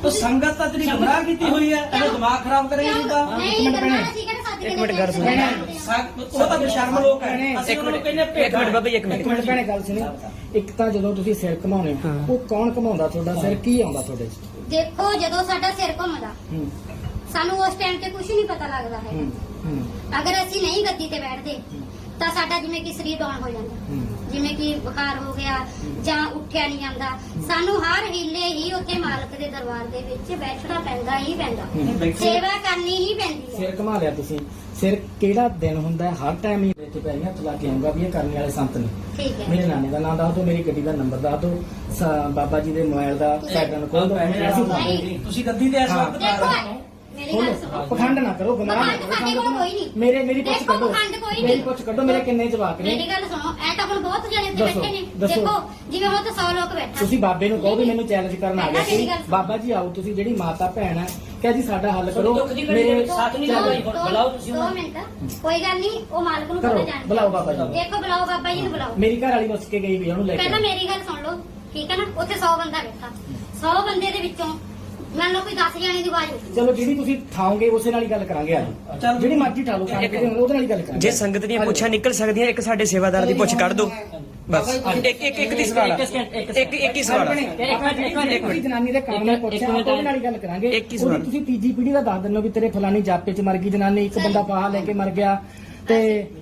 ਉਹ ਸੰਗਤ ਤਾਂ ਤੇਰੀ ਗੁੰਮਰਾਹ ਕੀਤੀ ਹੋਈ ਹੈ ਇਹਦਾ ਦਿਮਾਗ ਖਰਾਬ ਕਰੇਗੀ? ਤਾਂ। ਨਹੀਂ ਕਰਨਾ ਅਸੀਂ ਕਿਹੜਾ ਸਾਥ ਇੱਕ ਮਿੰਟ ਗੱਲ ਸੁਣੋ। ਉਹ ਤਾਂ ਬੇਸ਼ਰਮ ਲੋਕ ਹੈ। ਅਸੀਂ ਇੱਕ ਉਹਨਾਂ ਨੂੰ ਕਹਿੰਦੇ ਇੱਕ ਮਿੰਟ ਬਾਬਾ ਜੀ ਇੱਕ ਇੱਕ ਮਿੰਟ ਭੈਣੇ ਗੱਲ ਸੁਣੀ। ਇੱਕ ਤਾਂ ਜਦੋਂ ਤੁਸੀਂ ਸਿਰ ਘਮਾਉਨੇ। ਉਹ ਕੌਣ ਘਮਾਉਂਦਾ ਤੁਹਾਡਾ ਸਿਰ? ਕੀ ਆਉਂਦਾ ਤੁਹਾਡੇ 'ਚ? ਦੇਖੋ ਜਦੋਂ ਸਾਡਾ ਸਿਰ ਘੁੰਮਦਾ ਹੂੰ। ਸਾਨੂੰ ਉਸ ਟਾਈਮ ਤੇ ਕੁਝ ਨਹੀਂ ਪਤਾ ਲੱਗਦਾ ਹੈ ਹੂੰ ਹੂੰ। ਅਗਰ ਅਸੀਂ ਨਹੀਂ ਗੱਦੀ ਤੇ ਬੈਠਦੇ ਤਾਂ ਸਾਡਾ ਜਿਵੇਂ ਕਿ ਸਰੀਰ ਡਾਊਨ ਹੋ ਜਾਂਦਾ। ਹੂੰ। ਜਿਵੇਂ ਕਿ ਬੁਖਾਰ ਹੋ ਗਿਆ ਜਾਂ ਉੱਠਿਆ ਨਹੀਂ ਜਾਂਦਾ ਸਾਨੂੰ ਹਰ ਹੀਲੇ ਹੀ ਉੱਥੇ ਮਾਲਕ ਦੇ ਦਰਬਾਰ ਦੇ ਵਿੱਚ ਬੈਠਣਾ ਪੈਂਦਾ ਹੀ ਪੈਂਦਾ। ਸੇਵਾ ਕਰਨੀ ਹੀ ਪੈਂਦੀ ਹੈ ਸਿਰ ਘਮਾ ਲਿਆ ਤੁਸੀਂ ਸਿਰ ਕਿਹੜਾ ਦਿਨ ਹੁੰਦਾ ਹੈ? ਹਰ ਟਾਈਮ ਹੀ ਇੱਥੇ ਪੈ ਗਿਆ ਚਲਾ ਕੇ ਆਉਂਗਾ ਵੀ ਇਹ ਕਰਨ ਵਾਲੇ ਸੰਤ ਨੇ ਠੀਕ ਹੈ ਮੇਰੇ ਨਾਨੇ ਦਾ ਨਾਮ ਦੱਸ ਦਿਓ ਮੇਰੀ ਗੱਡੀ ਦਾ ਨੰਬਰ ਦੱਸ ਦਿਓ ਸ- ਬਾਬਾ ਜੀ ਦੇ ਮੋਬਾਈਲ ਦਾ ਪੈਟਰਨ ਖੋਲ ਦਿਓ ਅਸੀਂ ਨਹੀਂ। ਤੁਸੀਂ ਗੱਦੀ ਤੇ ਇਸ। ਵਕਤ ਦੇਖੋ ਰਹੇ ਹੋ ਮੇਰੀ ਗੱਲ ਸੁਣੋ। ਖੋਲੋ ਪਖੰਡ ਨਾ ਕਰੋ ਗੁਨਾਹ ਨਾ ਪਖੰਡ ਕਰੋ ਸਾਡੇ ਕੋਲ ਕੋਈ ਨਹੀਂ। ਮੇਰੇ ਮੇਰੀ ਪੁੱਛ ਦੇਖੋ, ਕੱਢੋ। ਪਖੰਡ ਕੋਈ ਮੇਰੀ। ਪੁੱਛ ਕੱਢੋ ਮੇਰੇ ਕਿੰਨੇ ਜਵਾਕ ਨੇ? ਮੇਰੀ ਗੱਲ ਸੁਣੋ ਐ ਤਾਂ ਹੁਣ ਬਹੁਤ ਜਣੇ ਇੱਥੇ ਦੱਸੋ, ਬੈਠੇ ਨੇ। ਦੱਸੋ। ਦੇਖੋ ਜਿਵੇਂ ਹੁਣ ਤਾਂ 100 ਲੋਕ ਬੈਠਾ। ਤੁਸੀਂ ਬਾਬੇ ਨੂੰ ਕਹੋ ਵੀ ਮੈਨੂੰ ਚੈਲੰਜ ਕਰਨ ਆ ਗਿਆ ਮੇਰੀ ਸੀ। ਬਾਬਾ ਜੀ ਆਓ ਤੁਸੀਂ ਜਿਹੜੀ ਮਾਤਾ ਭੈਣ ਹੈ ਕਿਹਾ ਜੀ ਸਾਡਾ ਹੱਲ ਕਰੋ। ਵਿੱਚ ਸਾਥ ਨਹੀਂ ਚਲੋ, ਲੱਗਦਾ ਜੀ। ਬੁਲਾਓ ਤੁਸੀਂ ਦੋ ਉਹਨਾਂ ਮਿੰਟ ਕੋਈ ਗੱਲ ਨਹੀਂ ਉਹ ਮਾਲਕ ਨੂੰ ਕਰੋ, ਪਤਾ ਜਾਣ ਬੁਲਾਓ ਬਾਬਾ ਜੀ ਨੂੰ। ਦੇਖੋ ਬੁਲਾਓ ਬਾਬਾ ਜੀ ਨੂੰ ਬੁਲਾਓ। ਮੇਰੀ ਘਰ ਵਾਲੀ ਬਸ ਕੇ ਗਈ ਵੀ ਉਹਨੂੰ ਲੈ ਕੇ ਪਹਿਲਾਂ ਮੇਰੀ ਗੱਲ ਸੁਣ ਲਓ ਠੀਕ ਹੈ ਨਾ? ਉੱਥੇ 100 ਬੰਦਾ ਬੈਠਾ। 100 ਬੰਦੇ ਦੇ ਵਿੱਚੋਂ ਮੰਨ ਕੋਈ 10 ਜਣੇ ਦੀ ਆਵਾਜ਼ ਉੱਠੀ ਚਲੋ ਜਿਹੜੀ ਤੁਸੀਂ ਠਾਓਗੇ ਉਸੇ ਨਾਲ ਹੀ ਗੱਲ ਕਰਾਂਗੇ ਅੱਜ। ਜਿਹੜੀ ਮਰਜ਼ੀ ਠਾ ਲਓ ਕੰਮ ਕਿਤੇ ਉਹਦੇ ਨਾਲ ਹੀ ਗੱਲ ਕਰਾਂਗੇ। ਜੇ ਸੰਗਤ ਦੀਆਂ ਪੁੱਛਾਂ ਨਿਕਲ ਸਕਦੀਆਂ ਇੱਕ ਸਾਡੇ ਸੇਵਾਦਾਰ ਦੀ ਪੁੱਛ ਕੱਢ ਦਿਓ ਬਸ। ਇੱਕ ਇੱਕ ਇੱਕ ਦੀ ਸਵਾਲ ਆ। ਇੱਕ ਇੱਕ ਹੀ ਸਵਾਲ ਆ। ਇੱਕ ਮਿੰਟ ਇੱਕ ਮਿੰਟ ਇੱਕ ਜਨਾਨੀ ਦੇ ਕੰਮ ਨੇ ਪੁੱਛਿਆ ਆਪਾਂ ਉਹਦੇ ਨਾਲ ਹੀ ਗੱਲ ਕਰਾਂਗੇ। ਇੱਕ ਹੀ ਸਵਾਲ। ਉਹਦੀ ਤੁਸੀਂ ਤੀਜੀ ਪੀੜ੍ਹੀ ਦਾ ਦੱਸ ਦਿੰਦੇ ਹੋ ਵੀ ਤੇਰੇ ਫਲਾਨੀ ਜਾਪੇ ਚ ਮਰ ਗਈ ਜਨਾਨੀ ਇੱਕ ਬੰਦਾ ਪਾਹਾ ਲੈ ਕੇ ਮਰ ਗਿਆ ਤੇ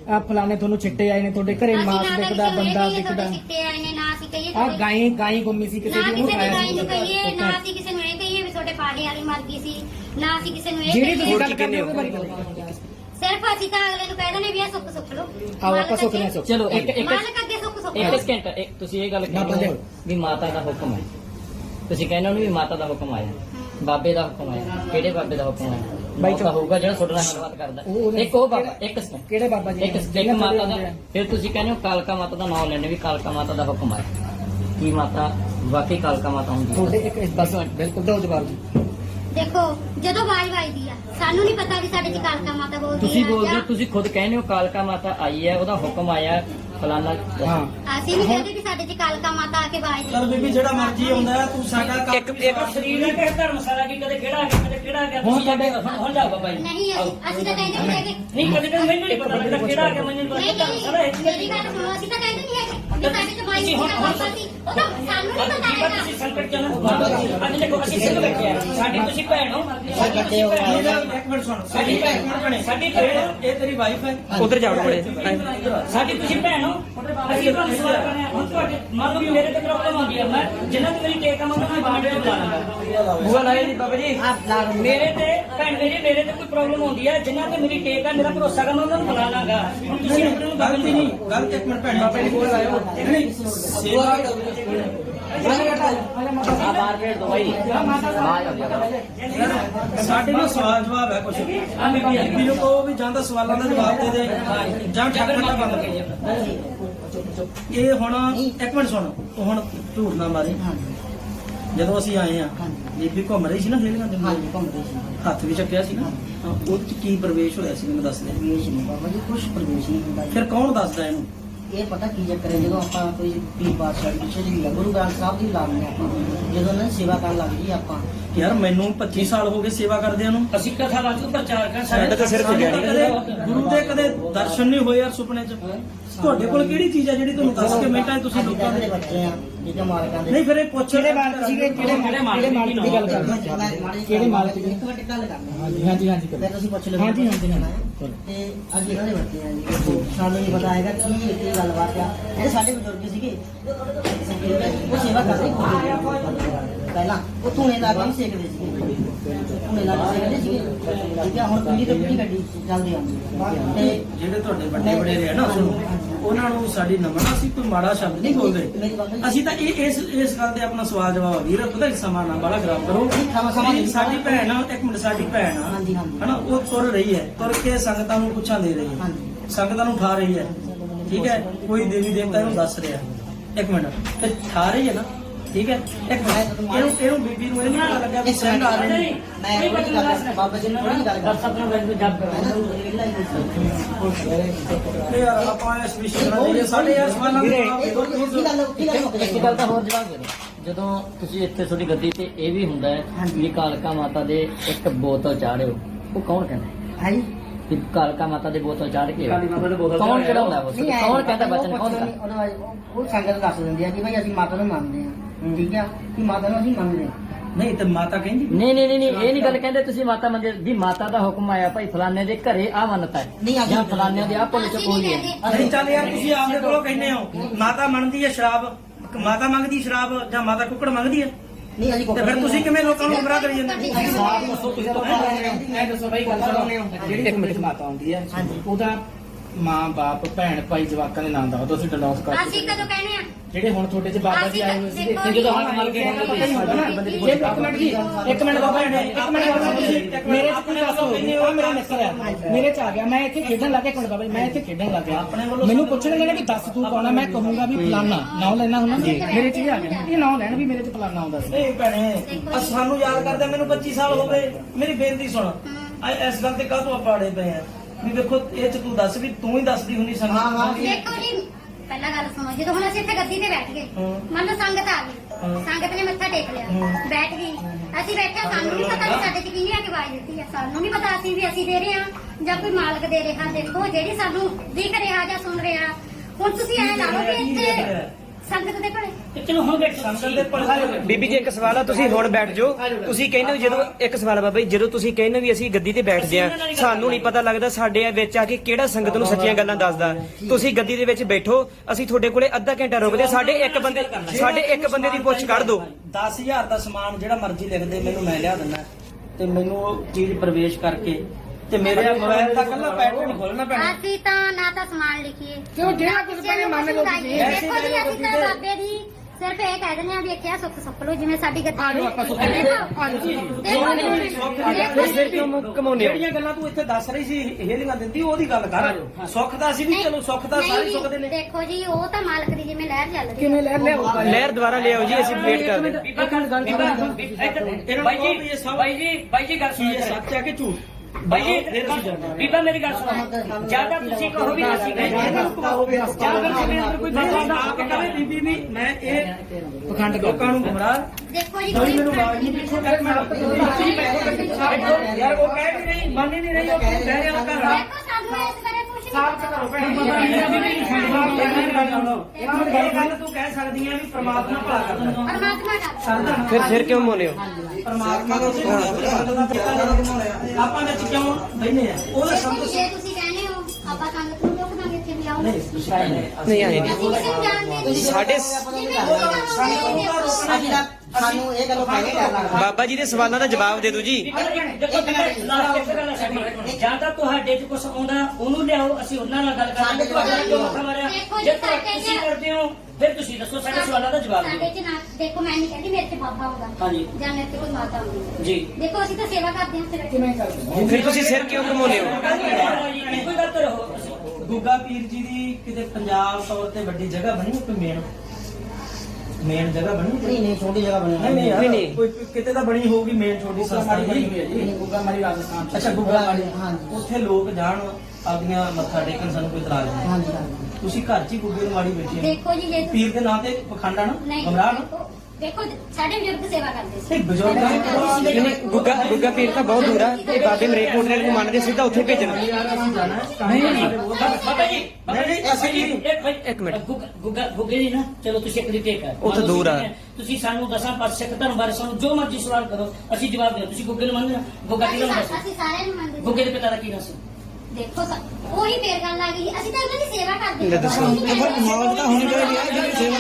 ਆ ਫਲਾਣੇ ਤੁਹਾਨੂੰ ਛਿੱਟੇ ਆਏ ਨੇ ਤੁਹਾਡੇ ਘਰੇ ਮਾਸ ਦਿਖਦਾ ਬੰਦਾ ਦਿਖਦਾ ਤੁਹਾਡੇ ਸਿੱਟੇ ਆਏ ਨੇ ਨਾ ਅਸੀਂ ਕਹੀਏ ਆ ਤੁਹਾਡੇ- ਗਾਈ ਗਾਈ ਗੁੰਮੀ ਸੀ ਕਿਸੇ ਨਾ ਦੀ ਉਹਨੂੰ ਕਿਸੇ ਨੂੰ ਖਾਇਆ ਗਾਈ ਨੂੰ ਕਹੀਏ ਨਾ ਸੀ ਅਸੀਂ ਕਿਸੇ ਨੂੰ ਇਹ ਕਹੀਏ। ਵੀ ਤੁਹਾਡੇ ਫਾੜੇ ਵਾਲੀ ਮਰ ਗਈ ਸੀ। ਨਾ ਅਸੀਂ ਕਿਸੇ ਨੂੰ ਇਹ ਜਿਹੜੀ ਤੁਸੀਂ ਗੱਲ ਕਰਦੇ ਹੋ ਬਾਰੇ ਸਿਰਫ ਅਸੀਂ ਤਾਂ ਅਗਲੇ ਨੂੰ ਕਹਿ ਦਿੰਦੇ ਵੀ ਇਹ ਸੁੱਖ ਸੁੱਖ ਲੋ ਆਓ ਆਪਾਂ ਸੁੱਖ ਲਿਆ ਸੁੱਖ। ਚਲੋ ਇੱਕ ਇੱਕ ਮਾਲਕ ਅੱਗੇ ਸੁੱਖ ਸੁੱਖ ਇੱਕ। ਸਕਿੰਟ ਇੱਕ ਤੁਸੀਂ ਇਹ ਗੱਲ ਕਹਿੰਦੇ ਹੋ ਵੀ ਮਾਤਾ ਦਾ ਹੁਕਮ ਹੈ। ਤੁਸੀਂ ਕਹਿੰਦੇ ਹੋ ਨਾ ਵੀ ਮਾਤਾ ਦਾ ਹੁਕਮ ਆਇਆ। ਬਾਬੇ ਦਾ ਹੁਕਮ ਆਇਆ। ਕਿਹੜੇ ਬਾਬੇ ਦਾ ਹੁਕਮ ਆਇਆ? ਬਾਈ ਤਾਂ ਹੋਊਗਾ ਜਿਹੜਾ ਤੁਹਾਡੇ ਨਾਲ ਗੱਲਬਾਤ ਕਰਦਾ। ਇੱਕ ਉਹ ਬਾਬਾ ਇੱਕ ਕਿਹੜੇ ਬਾਬਾ ਜੀ ਇੱਕ ਇੱਕ ਮਾਤਾ ਦਾ ਫਿਰ ਤੁਸੀਂ ਕਹਿੰਦੇ ਹੋ ਕਾਲਕਾ ਮਾਤਾ ਦਾ ਨਾਮ ਲੈਣੇ ਵੀ ਕਾਲਕਾ ਮਾਤਾ ਦਾ ਹੁਕਮ ਆਇਆ। ਕੀ ਮਾਤਾ ਵਾਕਈ ਕਾਲਕਾ ਮਾਤਾ ਹੁੰਦੀ ਹੈ। ਤੁਹਾਡੇ ਇੱਕ ਬਸ ਬਿਲਕੁਲ ਦੋ ਜਵਾਬ ਜੀ। ਦੇਖੋ ਜਦੋਂ ਆਵਾਜ਼ ਵੱਜਦੀ ਆ ਸਾਨੂੰ ਨਹੀਂ ਪਤਾ ਵੀ ਸਾਡੇ ਚ ਕਾਲਕਾ ਮਾਤਾ ਬੋਲਦੀ ਤੁਸੀਂ ਆ ਬੋਲਦੇ ਹੋ ਜਾਂ- ਤੁਸੀਂ ਖੁਦ ਕਹਿੰਦੇ ਹੋ ਕਾਲਕਾ ਮਾਤਾ ਆਈ ਹੈ ਉਹਦਾ ਹੁਕਮ ਆਇਆ ਫਲਾਣਾ ਹਾਂ। ਅਸੀਂ ਨਹੀਂ ਕਹਿੰਦੇ ਵੀ ਸਾਡੇ ਚ ਕਾਲਕਾ ਮਾਤਾ ਆ ਕੇ ਆਵਾਜ਼ ਚਲ ਬੀਬੀ ਜਿਹੜਾ ਮਰਜ਼ੀ ਆਉਂਦਾ ਹੈ, ਤੂੰ ਸਾਡਾ ਕੰਮ ਇੱਕ ਇੱਕ ਸਰੀਰ ਹੈ ਕਿ ਧਰਮਸ਼ਾਲਾ ਕੀ ਕਦੇ ਕਿਹੜਾ ਆ ਗਿਆ ਕਦੇ ਕਿਹੜਾ ਆ ਗਿਆ ਹੁਣ ਤੁਸੀਂ ਤੁਹਾਡੇ- ਹੁਣ ਹੁਣ ਜਾਓ ਬਾਬਾ ਜੀ। ਨਹੀਂ ਅਸੀਂ ਅਸੀਂ ਤਾਂ ਕਹਿੰਦੇ ਨਹੀਂ ਹੈਗੇ। ਨਹੀਂ ਕਦੇ ਕਦੇ ਮੈਨੂੰ ਨਹੀਂ ਪਤਾ ਲੱਗਦਾ ਕਿਹੜਾ ਆ ਗਿਆ ਮੈਨੂੰ ਨਹੀਂ ਨਹੀਂ ਪਤਾ ਨਹੀਂ ਮੇਰੀ ਗੱਲ ਸੁਣੋ ਅਸੀਂ ਤਾਂ ਕਹਿੰਦੇ ਨਹੀਂ ਹੈਗੇ। ਵੀ ਸਾਡੇ ਚ ਬਾਈ ਤੁਸੀਂ ਹੁਣ- ਦਾ ਮਾਤਾ ਸੀ ਉਹ ਤਾਂ ਸਾਨੂੰ ਨਹੀਂ ਪਤਾ ਅੱਜ ਹੈਗਾ। ਤੁਸੀਂ ਸੰਕਟ ਚ ਨਾ ਅੱਜ ਦੇਖੋ ਅਸੀਂ ਸਿੱਖ ਬੈਠੇ ਆ? ਸਾਡੀ ਤੁਸੀਂ ਭੈਣ ਹੋ ਸਾਡੀ ਤੁਸੀਂ ਭੈਣ ਹੋ। ਇੱਕ ਮਿੰਟ ਸੁਣ ਸਾਡੀ ਭੈਣ ਭੈਣੇ ਸਾਡੀ ਭੈਣ ਇਹ ਤੇਰੀ ਵਾਈਫ ਹੈ। ਉਧਰ ਜਾਓ ਬੜੇ ਸਾਡੀ ਤੁਸੀਂ ਭੈਣ ਹੋ। ਅਸੀਂ ਤੁਹਾਨੂੰ ਸਵਾਲ ਕਰਨੇ ਆ ਹੁਣ ਤੁਹਾਡੇ ਮੰਨ ਲਓ ਵੀ ਮੇਰੇ ਤੇ ਪ੍ਰੋਬਲਮ ਆਉਂਦੀ ਹੈ ਮੈਂ ਜਿੰਨਾ ਤੇ ਮੇਰੀ ਟੇਕ ਆ ਮੈਂ ਤੁਹਾਨੂੰ ਬਾਂਡੇ ਤੇ ਬੁਲਾ ਲਾਂਗਾ ਬੂਆ ਲਾਇਆ ਜੀ ਬਾਬਾ ਜੀ। ਮੇਰੇ ਤੇ ਭੈਣ ਮੇਰੀ ਮੇਰੇ ਤੇ ਕੋਈ ਪ੍ਰੋਬਲਮ ਆਉਂਦੀ ਹੈ ਜਿੰਨਾ ਤੇ ਮੇਰੀ ਟੇਕ ਆ ਮੇਰਾ ਭਰੋਸਾ ਕਰ ਮੈਂ ਉਹਨਾਂ ਨੂੰ ਬੁਲਾ ਲਾਂਗਾ ਹੁਣ ਤੁਸੀਂ ਆਪਣੇ ਨੂੰ ਗਲਤੀ ਨਹੀਂ। ਗਲਤ ਇੱਕ ਮਿੰਟ ਭੈਣੇ। ਬਾਬੇ ਨੇ ਬੋਲ ਆਇਓ ਸਾਡੇ ਨਾਲ ਸਵਾਲ ਜਵਾਬ ਹੈ ਕੁਝ ਬੀਬੀ ਨੂੰ ਕਹੋ ਵੀ ਜਾਂ ਤਾਂ ਸਵਾਲਾਂ ਦਾ ਜਵਾਬ ਦੇ ਦੇ ਜਾਂ ਠੱਕਰ ਨਾ ਬੰਦ ਕਰੀ ਇਹ ਹੁਣ ਇੱਕ ਮਿੰਟ ਸੁਣ। ਹੁਣ ਝੂਠ ਨਾ ਮਾਰੀ। ਜਦੋਂ ਅਸੀਂ ਆਏ ਆ ਬੀਬੀ ਘੁੰਮ ਰਹੀ ਸੀ ਨਾ ਹੇਲੀਆਂ ਦੇ ਹਾਂਜੀ ਘੁੰਮਦੇ ਸੀ। ਹੱਥ ਵੀ ਚੱਕਿਆ ਸੀ ਨਾ। ਹਾਂ, ਉਹਦੇ ਚ ਕੀ ਪ੍ਰਵੇਸ਼ ਹੋਇਆ ਸੀ ਮੈਨੂੰ ਦੱਸ ਦੇ। ਪ੍ਰਵੇਸ਼ ਨਹੀਂ ਬਾਬਾ ਜੀ ਕੁਛ ਪ੍ਰਵੇਸ਼ ਨਹੀਂ ਹੁੰਦਾ। ਫਿਰ ਕੌਣ ਦੱਸਦਾ ਇਹਨੂੰ? ਇਹ ਪਤਾ ਕੀ ਚੱਕਰ ਹੈ ਜਦੋਂ ਆਪਾਂ ਕੋਈ ਪੀਰ ਬਾਦਸ਼ਾਹ ਦੀ ਪਿੱਛੇ ਜੀ ਗੁਰੂ ਗ੍ਰੰਥ ਸਾਹਿਬ ਦੀ ਲਾਉਂਦੇ ਆਪਾਂ ਜਦੋਂ ਉਹਨਾਂ ਦੀ ਸੇਵਾ ਕਰਨ ਲੱਗ ਜੀ ਆਪਾਂ। ਯਾਰ ਮੈਨੂੰ 25 ਸਾਲ ਹੋ ਗਏ ਸੇਵਾ ਕਰਦਿਆਂ ਨੂੰ। ਅਸੀਂ ਕਥਾ ਵਾਚੂ ਪ੍ਰਚਾਰ ਕਰ ਸਾਡਾ ਤਾਂ ਤਾਂ ਜਾਣੀ ਕਦੇ ਗੁਰੂ ਦੇ ਕਦੇ ਦਰਸ਼ਨ ਨਹੀਂ ਹੋਏ ਯਾਰ ਸੁਪਨੇ 'ਚ। ਤੁਹਾਡੇ ਕੋਲ ਕਿਹੜੀ ਚੀਜ਼ ਹੈ ਜਿਹੜੀ ਤੁਹਾਨੂੰ ਦੱਸ ਕੇ ਮਿੰਟਾਂ 'ਚ ਤੁਸੀਂ ਲੋਕਾਂ ਦੇ ਬੱਚੇ ਆ। ਠੀਕ ਹੈ ਮਾਲਕਾਂ ਦੇ। ਨਹੀਂ ਫਿਰ ਇਹ ਪੁੱਛ ਕਿਹੜੇ ਮਾਲਕ ਸੀਗੇ ਕਿਹੜੇ ਮਾਲਕ ਕਿਹੜੇ ਮਾਲਕ ਦੀ ਗੱਲ ਕਰਦੇ ਕਿਹੜੇ ਮਾਲਕ ਦੀ ਇੱਕ ਮਿੰਟ ਗੱਲ ਕਰਨੀ ਹਾਂਜੀ ਹਾਂਜੀ ਹਾਂਜੀ ਕਰੋ। ਫਿਰ ਤੁਸੀਂ ਪੁੱਛ ਲਓ ਹਾਂਜੀ ਹਾਂਜੀ। ਤੇ ਅਸੀਂ ਇਹਨਾਂ ਦੇ ਬੱਚੇ ਆ ਜੀ। ਸਾਨੂੰ ਨਹੀਂ ਪਤਾ ਹੈਗਾ ਕੀ ਕੀ ਗੱਲਬਾਤ ਆ। ਇਹ ਸਾਡੇ ਬਜ਼ੁਰਗ ਸੀਗੇ। ਉਹ ਸੇਵਾ ਕਰਦੇ ਸੀ ਪਹਿਲਾਂ ਉਹ ਧੂਣੇ ਲਾ ਕੇ ਸੇਕਦੇ ਸੀਗੇ। ਧੂਣੇ ਲਾ ਕੇ ਸੇਕਦੇ ਸੀਗੇ। ਠੀਕ ਆ ਹੁਣ ਪੀੜੀ ਤੋਂ ਪੀੜੀ ਗੱਡੀ ਚੱਲਦੀ ਆਉਂਦੀ ਤੇ ਜਿਹੜੇ ਤੁਹਾਡੇ ਵੱਡੇ ਵਡੇਰੇ ਆ ਨਾ ਸੁਣੋ ਉਹਨਾਂ ਨੂੰ ਸਾਡੀ ਨਮਨਾ ਅਸੀਂ ਕੋਈ ਮਾੜਾ ਸ਼ਬਦ ਨਹੀਂ ਬੋਲਦੇ ਅਸੀਂ ਤਾਂ ਇਹ ਇਸ ਇਸ ਗੱਲ ਤੇ ਆਪਣਾ ਸਵਾਲ ਜਵਾਬ ਵੀਰ ਪਤਾ ਸਮਾਂ ਨਾ ਬਾਲਾ ਖਰਾਬ ਕਰੋ। ਸਾਡੀ ਭੈਣ ਆ ਇੱਕ ਮਿੰਟ ਸਾਡੀ ਭੈਣ ਆ। ਹਨਾ ਉਹ ਤੁਰ ਰਹੀ ਹੈ ਤੁਰ ਕੇ ਸੰਗਤਾਂ ਨੂੰ ਪੁੱਛਾਂ ਦੇ ਰਹੀ ਹੈ। ਸੰਗਤਾਂ ਨੂੰ ਉਠਾ ਰਹੀ ਹੈ ਠੀਕ ਹੈ ਕੋਈ ਦੇਵੀ ਦੇਵਤਾ ਇਹਨੂੰ ਦੱਸ ਰਿਹਾ ਇੱਕ ਮਿੰਟ ਤੇ ਠਾ ਰਹੀ ਹੈ ਨਾ ਠੀਕ ਹੈ? ਇੱਕ ਮਿੰਟ। ਇਹਨੂੰ ਇਹਨੂੰ ਬੀਬੀ ਨੂੰ ਇਹ ਨਹੀਂ ਪਤਾ ਲੱਗਾ ਵੀ ਇੱਕ ਸਿੰਘ ਮਿੰਟ ਆ ਰਹੇ ਨੇ ਮੈਂ ਥੋੜੀ ਗੱਲ ਬਾਬਾ ਜੀ ਨੇ ਥੋੜੀ ਗੱਲ ਬਸ ਆਪਣਾ ਵੈਸੇ ਜਪ ਕਰੋ। ਇਹ ਯਾਰ ਆਪਾਂ ਇਸ ਵਿਸ਼ੇ ਨਾਲ ਸਾਡੇ ਯਾਰ ਸਵਾਲਾਂ ਦੇ। ਇੱਕ ਗੱਲ ਤਾਂ ਹੋਰ ਜਵਾਬ ਦੇ ਜਦੋਂ ਤੁਸੀਂ ਇੱਥੇ ਤੁਹਾਡੀ ਗੱਦੀ ਤੇ ਇਹ ਵੀ ਹੁੰਦਾ ਹੈ ਵੀ ਕਾਲਕਾ ਮਾਤਾ ਦੇ ਇੱਕ ਬੋਤਲ ਚਾੜਿਓ ਉਹ ਕੌਣ ਕਹਿੰਦਾ ਹੈ? ਹਾਂਜੀ। ਵੀ ਕਾਲਕਾ ਮਾਤਾ ਦੇ ਬੋਤਲ ਚਾੜ ਕੇ ਕਾਲੀ ਮਾਤਾ ਦੇ ਬੋਤਲ ਕੌਣ। ਚੜਾਉਂਦਾ ਉਸ ਨਹੀਂ, ਕੌਣ ਕਹਿੰਦਾ ਬਚਨ ਕੌਣ ਉਹ ਸੰਗਤ ਦੱਸ ਦਿੰਦੀ ਆ ਕਿ ਭਾਈ ਅਸੀਂ ਮਾਤਾ ਨੂੰ ਮੰਨਦੇ ਆ ਠੀਕ ਆ ਕਿ ਮਾਤਾ ਨੂੰ ਅਸੀਂ ਮੰਨਦੇ ਆ ਨਹੀਂ ਤੇ ਮਾਤਾ ਕਹਿੰਦੀ ਨਹੀਂ ਨਹੀਂ ਨਹੀਂ ਨਹੀਂ, ਇਹ ਨਹੀਂ ਗੱਲ ਕਹਿੰਦੇ ਤੁਸੀਂ ਮਾਤਾ ਮੰਦਿਰ ਵੀ ਮਾਤਾ ਦਾ ਹੁਕਮ ਆਇਆ ਭਾਈ ਫਲਾਣੇ ਦੇ ਘਰੇ ਆ ਮੰਨਤਾ ਹੈ। ਨਹੀਂ, ਅਸੀਂ- ਜਾਂ ਫਲਾਣੇ ਦੇ ਆ ਪੁੱਲ ਚ ਅਸੀਂ ਕੋਈ ਨਹੀਂ ਹੈ ਕਹਿੰਦੇ ਨਹੀਂ ਚੱਲ ਯਾਰ ਤੁਸੀਂ ਆਪਦੇ ਕੋਲੋਂ ਕਹਿੰਦੇ ਹੋ। ਮਾਤਾ ਮੰਗਦੀ ਹੈ ਸ਼ਰਾਬ ਮਾਤਾ ਮੰਗਦੀ ਸ਼ਰਾਬ ਜਾਂ ਮਾਤਾ ਕੁੱਕੜ ਮੰਗਦੀ ਹੈ? ਨਹੀਂ ਅਸੀਂ ਤੇ ਫਿਰ ਤੁਸੀਂ ਕਿਵੇਂ ਲੋਕਾਂ ਨੂੰ ਗੁੰਮਰਾਹ ਕਰੀ ਜਾਂਦੇ? ਹੋ? ਸਾਫ਼ ਦੱਸੋ ਤੁਸੀਂ ਐ ਦੱਸੋ ਬਾਈ ਗੱਲ ਕਰੋ ਜਿਹੜੀ ਇੱਕ ਮਿੰਟ ਮਾਤਾ ਆਉਂਦੀ ਹੈ। ਉਹਦਾ ਮਾਂ ਬਾਪ ਭੈਣ ਭਾਈ ਜਵਾਕਾਂ ਦੇ ਨਾਮ ਦਾ ਤੁਸੀਂ ਡਿਲੋਸ ਕਰ ਅਸੀਂ ਕਦੋਂ ਕਹਿੰਦੇ ਆ? ਜਿਹੜੇ ਹੁਣ ਤੁਹਾਡੇ ਚ ਬਾਬਾ ਜੀ ਆਏ ਹੋਏ ਦੇਖੋ ਜਦੋਂ ਹੱਥ ਮਾਰ ਕੇ ਕਹਿੰਦੇ ਪਤਾ ਨਹੀਂ ਹੁੰਦਾ ਨਾ ਬੰਦੇ ਦੀ ਇੱਕ ਮਿੰਟ ਜੀ ਇੱਕ ਮਿੰਟ ਬਾਬਾ ਜੀ ਇੱਕ ਮਿੰਟ ਬਾਬਾ ਜੀ ਮੇਰੇ ਚ ਕੋਈ ਦੱਸ ਹੋ ਆ ਮੇਰਾ ਮਿੱਤਰ ਆ ਮੇਰੇ ਚ ਆ ਗਿਆ ਮੈਂ ਇੱਥੇ ਖੇਡਣ ਲੱਗ ਗਿਆ ਇੱਕ ਮਿੰਟ ਬਾਬਾ ਜੀ ਮੈਂ ਇੱਥੇ ਖੇਡਣ ਲੱਗ ਗਿਆ। ਮੈਨੂੰ ਪੁੱਛਣਗੇ ਨਾ ਵੀ ਦੱਸ ਤੂੰ ਕੌਣ ਆ ਮੈਂ ਕਹੂੰਗਾ ਵੀ ਫਲਾਨਾ ਨਾਮ ਲੈਣਾ ਹੁੰਦਾ ਮੇਰੇ ਚ ਆ ਗਿਆ ਇਹ ਨਾਮ ਲੈਣ ਵੀ ਮੇਰੇ ਚ ਫਲਾਨਾ ਆਉਂਦਾ ਸੀ। ਨਹੀਂ ਭੈਣੇ ਆ ਸਾਨੂੰ ਯਾਦ ਕਰਦੇ ਮੈਨੂੰ 25 ਸਾਲ ਹੋ ਗਏ। ਮੇਰੀ ਬੇਨਤੀ ਸੁਣ। ਆ ਇਸ ਗੱਲ ਤੇ ਕਾਹਤੋਂ ਆਪਾਂ ਅੜੇ ਪਏ ਆ? ਵੀ ਵੇਖੋ ਇਹ ਚ ਤੂੰ ਦੱਸ ਵੀ ਤੂੰ ਹੀ ਦੱਸਦੀ ਹੁੰਦੀ ਸੰਗਤ ਹਾਂ, ਹਾਂ। ਦੇਖੋ ਜੀ ਪਹਿਲਾਂ ਗੱਲ ਸੁਣੋ ਜਦੋਂ ਹੁਣ ਅਸੀਂ ਇੱਥੇ ਗੱਦੀ ਤੇ ਬੈਠ ਗਏ ਹੂੰ। ਮੰਨ ਲਓ ਸੰਗਤ ਆ ਗਈ। ਸੰਗਤ ਨੇ ਮੱਥਾ ਟੇਕ ਲਿਆ। ਬੈਠ ਗਈ ਅਸੀਂ ਬੈਠੇ ਸਾਨੂੰ ਨਹੀਂ ਪਤਾ ਕਿ ਸਾਡੇ ਚ ਕਿਹਨੇ ਆ ਕੇ ਆਵਾਜ਼ ਦਿੱਤੀ ਆ ਸਾਨੂੰ ਨਹੀਂ ਪਤਾ ਅਸੀਂ ਵੀ ਅਸੀਂ ਦੇ ਰਹੇ ਹਾਂ ਜਾਂ ਕੋਈ ਮਾਲਕ ਦੇ ਰਿਹਾ ਦੇਖੋ ਜਿਹੜੀ ਸਾਨੂੰ ਦਿਖ ਰਿਹਾ ਜਾਂ ਸੁਣ ਰਿਹਾ ਹੁਣ ਤੁਸੀਂ ਐ ਲਾ ਲਓ ਵੀ ਇੱਥੇ ਸੰਗਤ ਦੇ ਕੋਲੇ? ਤੇ ਚਲੋ ਹੁਣ ਬੈਠੋ। ਸੰਸਦ ਦੇ ਪੜ੍ਹਾਈ ਬੀਬੀ ਜੀ ਇੱਕ ਸਵਾਲ ਆ ਤੁਸੀਂ ਹੁਣ ਬੈਠ ਜਾਓ। ਤੁਸੀਂ ਕਹਿੰਦੇ ਹੋ ਜਦੋਂ ਇੱਕ ਸਵਾਲ ਆ ਬਾਬਾ ਜੀ ਜਦੋਂ ਤੁਸੀਂ ਕਹਿੰਦੇ ਵੀ ਅਸੀਂ ਗੱਦੀ ਤੇ ਬੈਠਦੇ ਆ ਸਾਨੂੰ ਨਹੀਂ ਪਤਾ ਲੱਗਦਾ ਸਾਡੇ ਵਿੱਚ ਆ ਕੇ ਕਿਹੜਾ ਸੰਗਤ ਨੂੰ ਸੱਚੀਆਂ ਗੱਲਾਂ ਦੱਸਦਾ। ਤੁਸੀਂ ਗੱਦੀ ਦੇ ਵਿੱਚ ਬੈਠੋ ਅਸੀਂ ਤੁਹਾਡੇ ਕੋਲੇ ਅੱਧਾ ਘੰਟਾ ਰੁਕਦੇ ਆ। ਸਾਡੇ ਇੱਕ ਬੰਦੇ ਸਾਡੇ ਇੱਕ ਬੰਦੇ ਦੀ ਪੁੱਛ ਕੱਢ ਦਿਓ। 10000 ਦਾ ਸਮਾਨ ਜਿਹੜਾ ਮਰਜ਼ੀ ਲਿਖ ਦੇ ਮੈਨੂੰ ਮੈਂ ਲਿਆ ਦਿੰਦਾ। ਤੇ ਮੈਨੂੰ ਉਹ ਚੀਜ਼ ਪ੍ਰਵੇਸ਼ ਕਰਕੇ ਤੇ ਮੇਰੇ ਮੋਬਾਈਲ ਦਾ ਕੱਲਾ ਪੈਟਰਨ ਖੋਲਣਾ ਪੈਣਾ ਅਸੀਂ ਤਾਂ ਨਾ ਤਾਂ ਸਮਾਨ ਲਿਖੀਏ ਕਿਉਂ ਜਿਹੜਾ ਕੁਝ ਪਹਿਲੇ ਮੰਨ ਲਓ ਤੁਸੀਂ ਦੇਖੋ ਜੀ ਅਸੀਂ ਤਾਂ ਬਾਬੇ ਦੀ ਸਿਰਫ ਇਹ ਕਹਿ ਦਿੰਦੇ ਆ ਵੀ ਇੱਥੇ ਆ ਸੁੱਖ ਸੁੱਖ ਲਓ ਜਿਵੇਂ ਸਾਡੀ ਗੱਦੀ ਆ ਜਾਓ ਆਪਾਂ ਸੁੱਖ ਜਿਹੜੀਆਂ ਗੱਲਾਂ ਤੂੰ ਇੱਥੇ ਦੱਸ ਰਹੀ ਸੀ ਹੇਲੀਆਂ ਦਿੰਦੀ ਉਹਦੀ ਗੱਲ ਕਰ ਸੁੱਖ ਦਾ ਸੀ ਵੀ ਚਲੋ ਸੁੱਖ ਦਾ ਸਾਰੇ ਸੁੱਖ ਦੇ ਨੇ ਦੇਖੋ ਜੀ ਉਹ ਤਾਂ ਮਾਲਕ ਦੀ ਜਿਵੇਂ ਲਹਿਰ ਚੱਲ ਰਹੀ ਕਿਵੇਂ ਲੈ ਲਿਆਓ ਲਹਿਰ ਦੁਬਾਰਾ ਲਿਆਓ ਜੀ ਅਸੀਂ ਗੱਲ ਕਰੋ ਇਹਨਾਂ ਬਾਈ ਜੀ ਬਾਈ ਜੀ ਬਾਈ ਜੀ ਗੱਲ ਇਹ ਸੁਣੋ ਸੱਚ ਹੈ ਕਿ ਝੂਠ ਜਾਣਾਂਗੇ। ਬੀਬਾ ਮੇਰੀ ਗੱਲ ਸੁਣੋ। ਜ਼ਿਆਦਾ ਤੁਸੀਂ ਕਹੋ ਵੀ ਅਸੀਂ ਗਏ। ਜਾਂ ਫਿਰ ਜਿਵੇਂ ਅੰਦਰ ਕੋਈ ਮੈਂ ਬੰਦਾ ਆਪ ਕਹੇ ਬੀਬੀ ਵੀ ਮੈਂ ਇਹ ਪਖੰਡ ਲੋਕਾਂ ਨੂੰ ਗੁੰਮਰਾਹ। ਦੇਖੋ ਜੀ ਕੋਈ ਮੈਨੂੰ ਆਵਾਜ਼ ਨਹੀਂ ਪਿੱਛੋਂ ਕਰ ਮੈਂ ਯਾਰ ਉਹ ਕਹਿ ਵੀ ਨਹੀਂ ਮੰਨ ਹੀ ਨਹੀਂ ਰਹੀ ਉਹ ਕਹਿ ਰਿਹਾ ਆ ਦੇਖੋ ਸਾਨੂੰ ਇਸ ਨਹੀਂ ਗੱਲ ਤੂੰ ਕਹਿ ਸਕਦੀ ਆ ਵੀ ਪ੍ਰਮਾਤਮਾ ਭਲਾ ਕਰਦਾ। ਪਰਮਾਤਮਾ ਦਾ ਫਿਰ ਫਿਰ ਕਿਉਂ ਮੋਨੇ ਹੋ? ਪਰਮਾਤਮਾ ਦਾ ਆਪਾਂ ਵਿੱਚ ਕਿਉਂ ਬੈਨੇ ਆ? ਉਹਦਾ ਸਭ ਜੀ, ਜੇ ਤੁਸੀਂ ਕਹਿੰਦੇ ਹੋ ਆਪਾਂ ਸੰਗਤ ਨੂੰ ਨਹੀਂ ਤੁਸੀਂ ਨਹੀਂ ਆਏ ਨਹੀਂ। ਸਾਡੇ ਸਾਨੂੰ ਇਹ ਗੱਲੋਂ ਪਹਿਲੇ ਬਾਬਾ ਜੀ ਦੇ ਸਵਾਲਾਂ ਦਾ ਜਵਾਬ ਦੇ ਦਿਓ ਜੀ। ਜਾਂ ਤਾਂ ਤੁਹਾਡੇ ਚ ਕੁਝ ਆਉਂਦਾ ਉਹਨੂੰ ਲਿਆਓ ਅਸੀਂ ਉਹਨਾਂ ਨਾਲ ਗੱਲ ਕਰਾਂਗੇ ਤੁਹਾਡੇ ਨਾਲ ਜੋ ਮੱਥਾ ਮਾਰਿਆ। ਦੇਖੋ ਜੀ, ਜੇ ਸਾਡੇ ਤੁਸੀਂ ਚ- ਕਰਦੇ ਹੋ ਫਿਰ ਤੁਸੀਂ ਦੱਸੋ ਸਾਡੇ ਸਵਾਲਾਂ ਦਾ ਜਵਾਬ ਸਾਡੇ ਦਿਓ ਚ ਨਾ ਦੇਖੋ ਮੈਂ ਨਹੀਂ ਕਹਿੰਦੀ ਮੇਰੇ ਤੇ ਬਾਬਾ ਹੁੰਦਾ ਹਾਂਜੀ। ਜਾਂ ਮੇਰੇ ਤੇ ਕੋਈ ਮਾਤਾ ਹੁੰਦੀ ਜੀ। ਦੇਖੋ ਅਸੀਂ ਤਾਂ ਸੇਵਾ ਕਰਦੇ ਹਾਂ ਸਿਰਫ ਫਿਰ ਤੁਸੀਂ ਸਿਰ ਕਿਉਂ ਘਮਾਉਂਦੇ ਹੋ? ਕੋਈ ਗੱਲ ਤਾਂ ਰਹੋ। ਅਸੀਂ ਗੁੱਗਾ ਪੀਰ ਜੀ ਦੀ ਕਿਤੇ ਪੰਜਾਬ ਤੌਰ ਤੇ ਵੱਡੀ ਜਗ੍ਹਾ ਬਣੀ ਕੋਈ ਮੇਨ ਮੇਨ ਜਗ੍ਹਾ ਬਣੀ ਨਹੀਂ ਨਹੀਂ ਛੋਟੀ ਜਗ੍ਹਾ ਬਣੀ ਨਹੀਂ ਨਹੀਂ। ਕੋਈ ਕਿਤੇ ਤਾਂ ਬਣੀ ਹੋਊਗੀ ਮੇਨ ਛੋਟੀ ਸੰਸਥਾ ਬਣੀ ਹੋਈ ਹੈ ਜੀ। ਗੁੱਗਾ ਮਾਰੀ ਰਾਜਸਥਾਨ ਅੱਛਾ ਗੁੱਗਾ ਮਾੜੀ। ਹਾਂਜੀ। ਉੱਥੇ ਲੋਕ ਜਾਣ ਆਪਦੀਆਂ ਮੱਥਾ ਟੇਕਣ ਸਾਨੂੰ ਕੋਈ ਇਤਰਾਜ਼ ਨਹੀਂ। ਹਾਂਜੀ ਹਾਂਜੀ। ਤੁਸੀਂ ਘਰ 'ਚ ਹੀ ਗੁੱਗੇ ਨੂੰ ਮਾੜੀ ਬੈਠੇ ਹੋ। ਦੇਖੋ ਜੀ ਜੇ ਤੁਸੀਂ ਪੀਰ ਦੇ ਨਾਂ ਤੇ ਪਖੰਡਾ ਨਾ? ਨਹੀਂ ਗਮਰਾਹ ਨਾ? ਦੇਖੋ। ਦੇਖੋ ਸਾਡੇ ਬਜ਼ੁਰਗ ਸੇਵਾ ਕਰਦੇ ਸੀ। ਬਜ਼ੁਰਗਾਂ ਨੂੰ ਕਹੋ ਨਹੀਂ, ਨਹੀਂ, ਗੁੱਗਾ ਗੁੱਗਾ ਪੀਰ ਤਾਂ ਬਹੁਤ ਦੂਰ ਆ। ਇਹ ਬਾਬੇ ਮਰੇ ਕੋਟਲੇ ਨੂੰ ਮੰਨਦੇ ਸਿੱਧਾ ਉੱਥੇ ਭੇਜਣਾ। ਬਾਬਾ ਜੀ ਨਹੀਂ, ਨਹੀਂ, ਅਸੀਂ। ਇੱਕ ਮਿੰਟ। ਗੁੱਗਾ ਗੁੱਗਾ ਦੀ ਨਾ ਚਲੋ ਤੁਸੀਂ ਇੱਕ ਦੀ ਟੇਕ ਕਰ ਉਹ ਤਾਂ ਦੂਰ ਆ। ਤੁਸੀਂ ਸਾਨੂੰ ਦਸਾਂ ਪਰ ਸਿੱਖ ਧਰਮ ਬਾਰੇ ਸਾਨੂੰ ਜੋ ਮਰਜ਼ੀ ਸਵਾਲ ਕਰੋ ਅਸੀਂ ਜਵਾਬ ਦਿਓ ਤੁਸੀਂ ਗੁੱਗੇ ਨੂੰ ਮੰਨਦੇ ਹੋ? ਗੁੱਗਾ ਕਿਹਦਾ ਨਾਮ ਸੀ ਅਸੀਂ ਸਾਰਿਆਂ ਨੂੰ ਮੰਨਦੇ ਸੀ। ਗੁੱਗੇ ਦੇ ਪਿਤਾ ਦਾ ਕੀ ਨਾਮ ਸੀ? ਦੇਖੋ ਸਾ- ਉਹੀ ਫੇਰ ਗੱਲ ਆ ਗਈ। ਅਸੀਂ ਤਾਂ ਉਹਨਾਂ ਦੀ ਸੇਵਾ ਕਰਦੇ ਦੱਸੋ। ਤਾਂ ਹੋਣੀ ਚਾਹੀਦੀ ਹੈ ਜਿਹੜੀ ਸੇਵਾ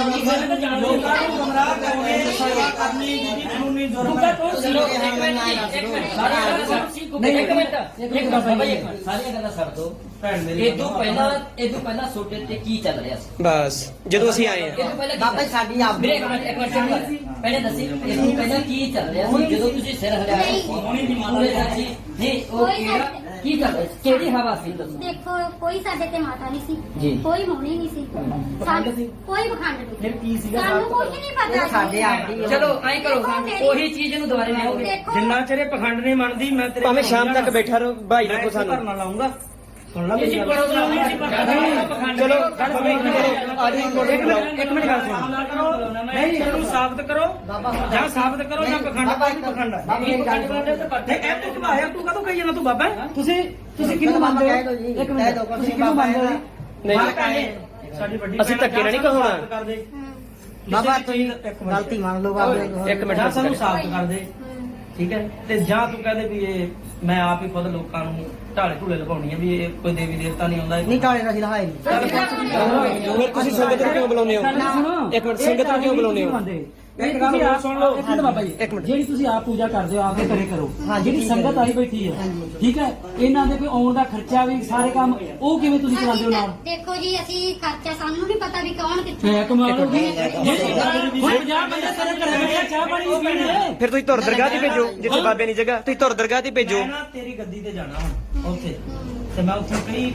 ਲੋਕਾਂ ਨੂੰ ਗਮਰਾਹ ਕਰਕੇ ਸੇਵਾ ਕਰਨੀ ਜਿਹੜੀ ਕਾਨੂੰਨੀ ਜੁਰਮ ਗੁੱਗਾ ਹੈ। ਕੌਣ ਸੀ ਇੱਕ ਮਿੰਟ ਇੱਕ ਮਿੰਟ। ਸਾਰੀਆਂ ਗੱਲਾਂ ਛੱਡ ਸੀ ਗੁੱਗਾ ਇੱਕ ਮਿੰਟ ਇੱਕ ਮਿੰਟ। ਬਾਬਾ ਜੀ ਇੱਕ ਮਿੰਟ। ਸਾਰੀਆਂ ਗੱਲਾਂ ਛੱਡ ਦੋ ਭੈਣ ਮੇਰੀ ਇਹ ਤੋਂ ਪਹਿਲਾਂ ਇਹ ਤੋਂ ਪਹਿਲਾਂ ਛੋਟੇ ਤੇ ਕੀ ਚੱਲ ਰਿਹਾ ਸੀ? ਬਸ ਜਦੋਂ ਅਸੀਂ ਆਏ ਆ ਬਾਬਾ ਸਾਡੀ ਆਪ ਇੱਕ ਮਿੰਟ ਕਰ। ਪਹਿਲੇ ਦੱਸੀ ਇਹ ਤੋਂ ਪਹਿਲਾਂ ਕੀ ਚੱਲ ਰਿਹਾ ਸੀ? ਜਦੋਂ ਤੁਸੀਂ ਸਿਰ ਹਿਲਾਇਆ। ਸੀ? ਹੁਣੇ ਨਹੀਂ ਮੰਨਦੇ ਸੀ ਨਹੀਂ ਉਹ ਕਿਹੜਾ ਕੀ ਸੀ? ਕਿਹੜੀ ਹਵਾ ਸੀ ਦੱਸੋ ਦੇਖੋ ਕੋਈ ਸਾਡੇ ਤੇ ਮਾਤਾ ਨਹੀਂ ਸੀ। ਜੀ। ਕੋਈ ਹੋਣੀ ਨਹੀਂ ਸੀ। ਸਾਨੂੰ ਕੋਈ ਬਖੰਡ ਨਹੀਂ। ਫਿਰ ਕੀ ਸੀਗਾ ਸਾਨੂੰ ਕੁਝ ਨਹੀਂ ਪਤਾ ਇਹ ਸਾਡੇ ਆਪ ਦੀ ਚਲੋ ਐਂ ਕਰੋ ਉਹੀ ਚੀਜ਼ ਨੂੰ ਦੁਬਾਰੇ ਲਿਆਓਗੇ। ਦੇਖੋ। ਜਿੰਨਾ ਚਿਰ ਇਹ ਪਖੰਡ ਨਹੀਂ ਮੰਨਦੀ ਮੈਂ ਤੇਰੇ ਭਾਵੇਂ ਸ਼ਾਮ ਤੱਕ ਬੈਠਾ ਰਹੋ ਭਾਈ ਮੈਂ ਇੱਥੇ ਸਾਨੂੰ। ਧਰਨਾ ਲਾਉਂਗਾ। ਸੁਣ ਲੈ ਇਹ ਜੀ ਪੜੋ ਨਹੀਂ ਸੀ ਪਖੰਡ ਚਲੋ ਆੜੀ ਕੋਟੇ ਬੁਲਾਓ ਇੱਕ ਮਿੰਟ ਗੱਲ ਸੁਣ। ਨਹੀਂ ਇਹਨੂੰ ਸਾਬਤ ਕਰੋ। ਜਾਂ ਸਾਬਤ ਕਰੋ ਜਾਂ ਪਖੰਡ ਕੋਈ ਪਖੰਡ ਹੈ ਬਾਬਾ ਜੀ ਗੱਲ ਕਰੋ ਨਹੀਂ। ਇਹ ਤੂੰ ਘਵਾਇਆ ਤੂੰ ਕਦੋਂ ਕਹੀ ਜਾਂਦਾ ਤੂੰ ਬਾਬਾ? ਹੈ? ਤੁਸੀਂ ਤੁਸੀਂ ਕਿਹਨੂੰ ਬਾਬਾ ਮੰਨਦੇ ਕਹਿ ਦਿਓ ਜੀ, ਹੋ ਇੱਕ ਕਹਿ ਮਿੰਟ ਦਿਓ, ਤੁਸੀਂ ਕਿਹਨੂੰ ਮੰਨਦੇ ਹੋ? ਜੀ? ਨਹੀਂ ਸਾਡੀ ਵੱਡੀ ਅਸੀਂ ਧੱਕੇ ਨਾਲ ਨਹੀਂ ਕਹਾਉਣਾ। ਸਾਬਤ ਕਰ ਦੇ। ਬਾਬਾ ਕਿਸੇ ਵੀ ਤੁਸੀਂ ਚੀਜ਼- ਇੱਕ ਮਿੰਟ। ਗਲਤੀ ਮੰਨ ਲਓ ਬਾਬਾ। ਇੱਕ ਮਿੰਟ ਜਾਂ ਸਾਨੂੰ। ਸਾਬਤ ਕਰ ਦੇ। ਠੀਕ ਹੈ? ਤੇ ਜਾਂ ਤੂੰ ਕਹਦੇ ਵੀ ਇਹ ਮੈਂ ਆਪ ਹੀ ਖੁਦ ਲੋਕਾਂ ਨੂੰ ਢਾਲੇ ਢੂਲੇ ਲਗਾਉਣੀ ਹੈ ਵੀ ਇਹ ਕੋਈ ਦੇਵੀ ਦੇਵਤਾ ਨਹੀਂ ਆਉਂਦਾ ਨਹੀਂ ਕਾਲੇ ਨਾਲ ਸਿਧਾਏ ਨਹੀਂ। ਤੁਸੀਂ ਸੰਗਤ ਨੂੰ ਕਿਉਂ ਬੁਲਾਉਂਦੇ ਹੋ? ਇੱਕ ਮਿੰਟ ਸੰਗਤ ਨੂੰ ਕਿਉਂ ਬੁਲਾਉਂਦੇ ਹੋ? ਇੱਕ ਗੱਲ ਹੋਰ ਸੁਣ ਲਓ। ਇੱਕ ਮਿੰਟ ਬਾਬਾ ਜੀ। ਇੱਕ ਮਿੰਟ। ਜਿਹੜੀ ਤੁਸੀਂ ਆਪ ਪੂਜਾ ਕਰਦੇ ਹੋ ਆਪਦੇ ਘਰੇ ਕਰੋ। ਹਾਂਜੀ, ਜਿਹੜੀ ਠੀਕ ਹੈ ਸੰਗਤ ਆਈ ਬੈਠੀ ਹੈ। ਠੀਕ ਹੈ? ਇਹਨਾਂ ਦੇ ਕੋਈ ਆਉਣ ਦਾ ਖਰਚਾ ਵੀ ਸਾਰੇ ਕੰਮ ਉਹ ਕਿਵੇਂ ਤੁਸੀਂ ਚਲਾਉਂਦੇ ਹੋ ਨਾਲ? ਦੇਖੋ ਜੀ ਅਸੀਂ ਖਰਚਾ ਸਾਨੂੰ ਨਹੀਂ ਪਤਾ ਵੀ ਕੌਣ ਕਿੱਥੇ ਹੈ। ਕਮਾਲ ਹੋ ਗਈ ਹੁਣ 50 ਬੰਦੇ ਸਾਰੇ ਘਰੇ ਬੈਠੇ ਆ, ਚਾਹ ਪਾਣੀ ਵੀ ਪੀਣੇ ਫਿਰ ਤੁਸੀਂ ਧੁਰ ਦਰਗਾਹ ਤੇ ਭੇਜੋ ਜਿੱਥੇ ਬਾਬੇ ਦੀ ਜਗ੍ਹਾ। ਤੁਸੀਂ ਧੁਰ ਦਰਗਾਹ ਤੇ ਭੇਜੋ। ਮੈਂ ਨਾ ਤੇਰੀ ਗੱਦੀ ਤੇ ਜਾਣਾ ਹੁਣ ਉੱਥੇ। ਤੇ ਮੈਂ ਉੱਥੇ ਕਈ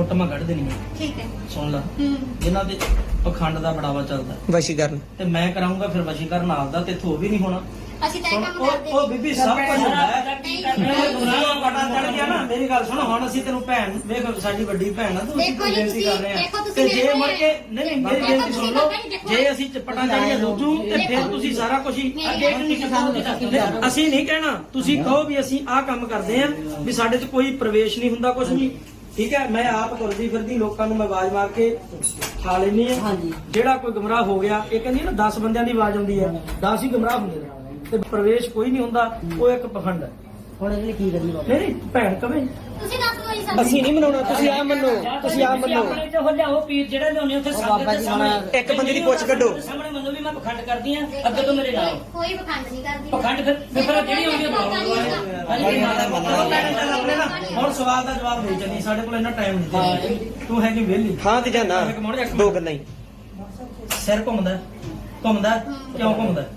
ਫੋਟੋਆਂ ਕੱਢ ਦੇਣੀਆਂ ਠੀਕ ਹੈ। ਸੁਣ ਲੈ। ਹੂੰ। ਜਿਨ੍ਹਾਂ ਦੇ ਪਖੰਡ ਦਾ ਬੜਾਵਾ ਚੱਲਦਾ। ਵਸ਼ੀਕਰਨ। ਤੇ ਮੈਂ ਕਰਾਉਂਗਾ ਫਿਰ ਵਸ਼ੀਕਰਨ ਆਪਦਾ ਤੇ ਥੋ ਵੀ ਨਹੀਂ ਹੋਣਾ। ਅਸੀਂ ਤਾਂ ਇਹ ਸੁਣ, ਕੰਮ ਉਹ ਕਰਦੇ ਉਹ ਬੀਬੀ ਸਭ ਕੁਝ ਹੁੰਦਾ ਹੈ। ਕੀ ਮੈਂ ਗੁਨਾਹ ਪਤਾ ਚੜ ਗਿਆ ਨਾ ਮੇਰੀ ਗੱਲ ਸੁਣ ਹੁਣ ਅਸੀਂ ਤੈਨੂੰ ਭੈਣ ਵੇਖ ਸਾਡੀ ਵੱਡੀ ਭੈਣ ਆ ਤੂੰ ਅਸੀਂ ਦੇਖੋ ਤੈਨੂੰ ਜੀ, ਬੇਨਤੀ ਤੁਸੀਂ- ਕਰ ਰਹੇ ਦੇਖੋ ਆ ਤੁਸੀਂ ਤੇ ਜੇ ਦੇਖੋ ਮੁੜ ਕੇ ਇਹ- ਨਹੀਂ ਨਹੀਂ ਮੇਰੀ ਦੇਖੋ ਬੇਨਤੀ ਤੁਸੀਂ ਸੁਣ ਲਓ ਬਾਬਾ ਜੀ, ਦੇਖੋ। ਜੇ ਅਸੀਂ ਚਪਟਾਂ ਚਾਹੀਏ ਦੂਜੂ ਤੇ ਫਿਰ ਤੁਸੀਂ ਸਾਰਾ ਕੁਝ ਹੀ ਅੱਗੇ ਨਹੀਂ ਨਹੀਂ, ਅਸੀਂ ਨਹੀਂ ਕਹਿਣਾ ਤੁਸੀਂ ਕਹੋ ਵੀ ਅਸੀਂ ਆਹ ਕੰਮ ਕਰਦੇ ਆ ਵੀ ਸਾਡੇ 'ਚ ਕੋਈ ਪ੍ਰਵੇਸ਼ ਨਹੀਂ ਹੁੰਦਾ ਕੁਝ ਨਹੀਂ ਠੀਕ ਹੈ ਮੈਂ ਆਪ ਤੁਰਦੀ ਫਿਰਦੀ ਲੋਕਾਂ ਨੂੰ ਮੈਂ ਆਵਾਜ਼ ਮਾਰ ਕੇ ਖਾ ਲੈਣੀ ਆ ਹਾਂਜੀ। ਜਿਹੜਾ ਕੋਈ ਗੁੰਮਰਾਹ ਹੋ ਗਿਆ ਇਹ ਕਹਿੰਦੀ ਨਾ 10 ਬੰਦਿਆਂ ਦੀ ਆਵਾਜ਼ ਆਉਂਦੀ ਹੈ 10 ਹੀ ਗੁੰਮਰਾਹ ਹੁੰਦੇ ਨੇ। ਤੇ ਪ੍ਰਵੇਸ਼ ਕੋਈ ਨਹੀਂ ਹੁੰਦਾ ਉਹ ਇੱਕ ਪਖੰਡ ਹੈ। ਹੁਣ ਇਹਨੇ ਕੀ ਕਰੀ ਬਾਬਾ? ਮੇਰੀ ਭੈਣ ਕਵੇ। ਤੁਸੀਂ ਦੱਸ ਦਿਓ ਜੀ ਸਾਨੂੰ। ਅਸੀਂ ਨਹੀਂ ਮਨਾਉਣਾ ਤੁਸੀਂ ਆ ਮੰਨੋ ਤੁਸੀਂ ਆ ਮੰਨੋ। ਆਪਣੇ ਚ ਹੋ ਲਿਆਓ ਪੀਰ ਜਿਹੜਾ ਲਿਆਉਣੇ ਉੱਥੇ ਉਹ ਸੰਗਤ ਬਾਬਾ ਦੇ ਜੀ ਸਾਹਮਣੇ ਹੁਣ ਇੱਕ ਬੰਦੇ ਦੀ ਪੁੱਛ ਕੱਢੋ। ਸਾਹਮਣੇ ਮੰਨੋ ਵੀ ਮੈਂ ਪਖੰਡ ਕਰਦੀ ਆ ਅੱਗੇ ਤੋਂ ਮੇਰੇ ਨਾਲ। ਕੋਈ ਪਖੰਡ ਨਹੀਂ ਕਰਦੀ। ਪਖੰਡ ਫਿਰ ਫਿਰ ਜਿਹੜੀ ਆਉਂਦੀ ਹੈ ਬੁਲਾਓ ਹੁਣ ਸਵਾਲ ਦਾ ਜਵਾਬ ਦੇ ਚੱਲੀ ਸਾਡੇ ਕੋਲ ਇੰਨਾ ਟਾਈਮ ਨਹੀਂ ਤੂੰ ਹੈਗੀ ਵਿਹਲੀ। ਹਾਂ ਤੇ ਜਾਨਾ ਇੱਕ ਮਿੰਟ, ਇੱਕ ਮਿੰਟ। ਦੋ ਗੱਲਾਂ ਹੀ। ਸਿਰ ਘੁੰਮਦਾ ਹੈ। ਘੁੰਮਦਾ ਹੈ? ਕਿਉਂ ਘੁੰਮਦਾ? ਹੈ?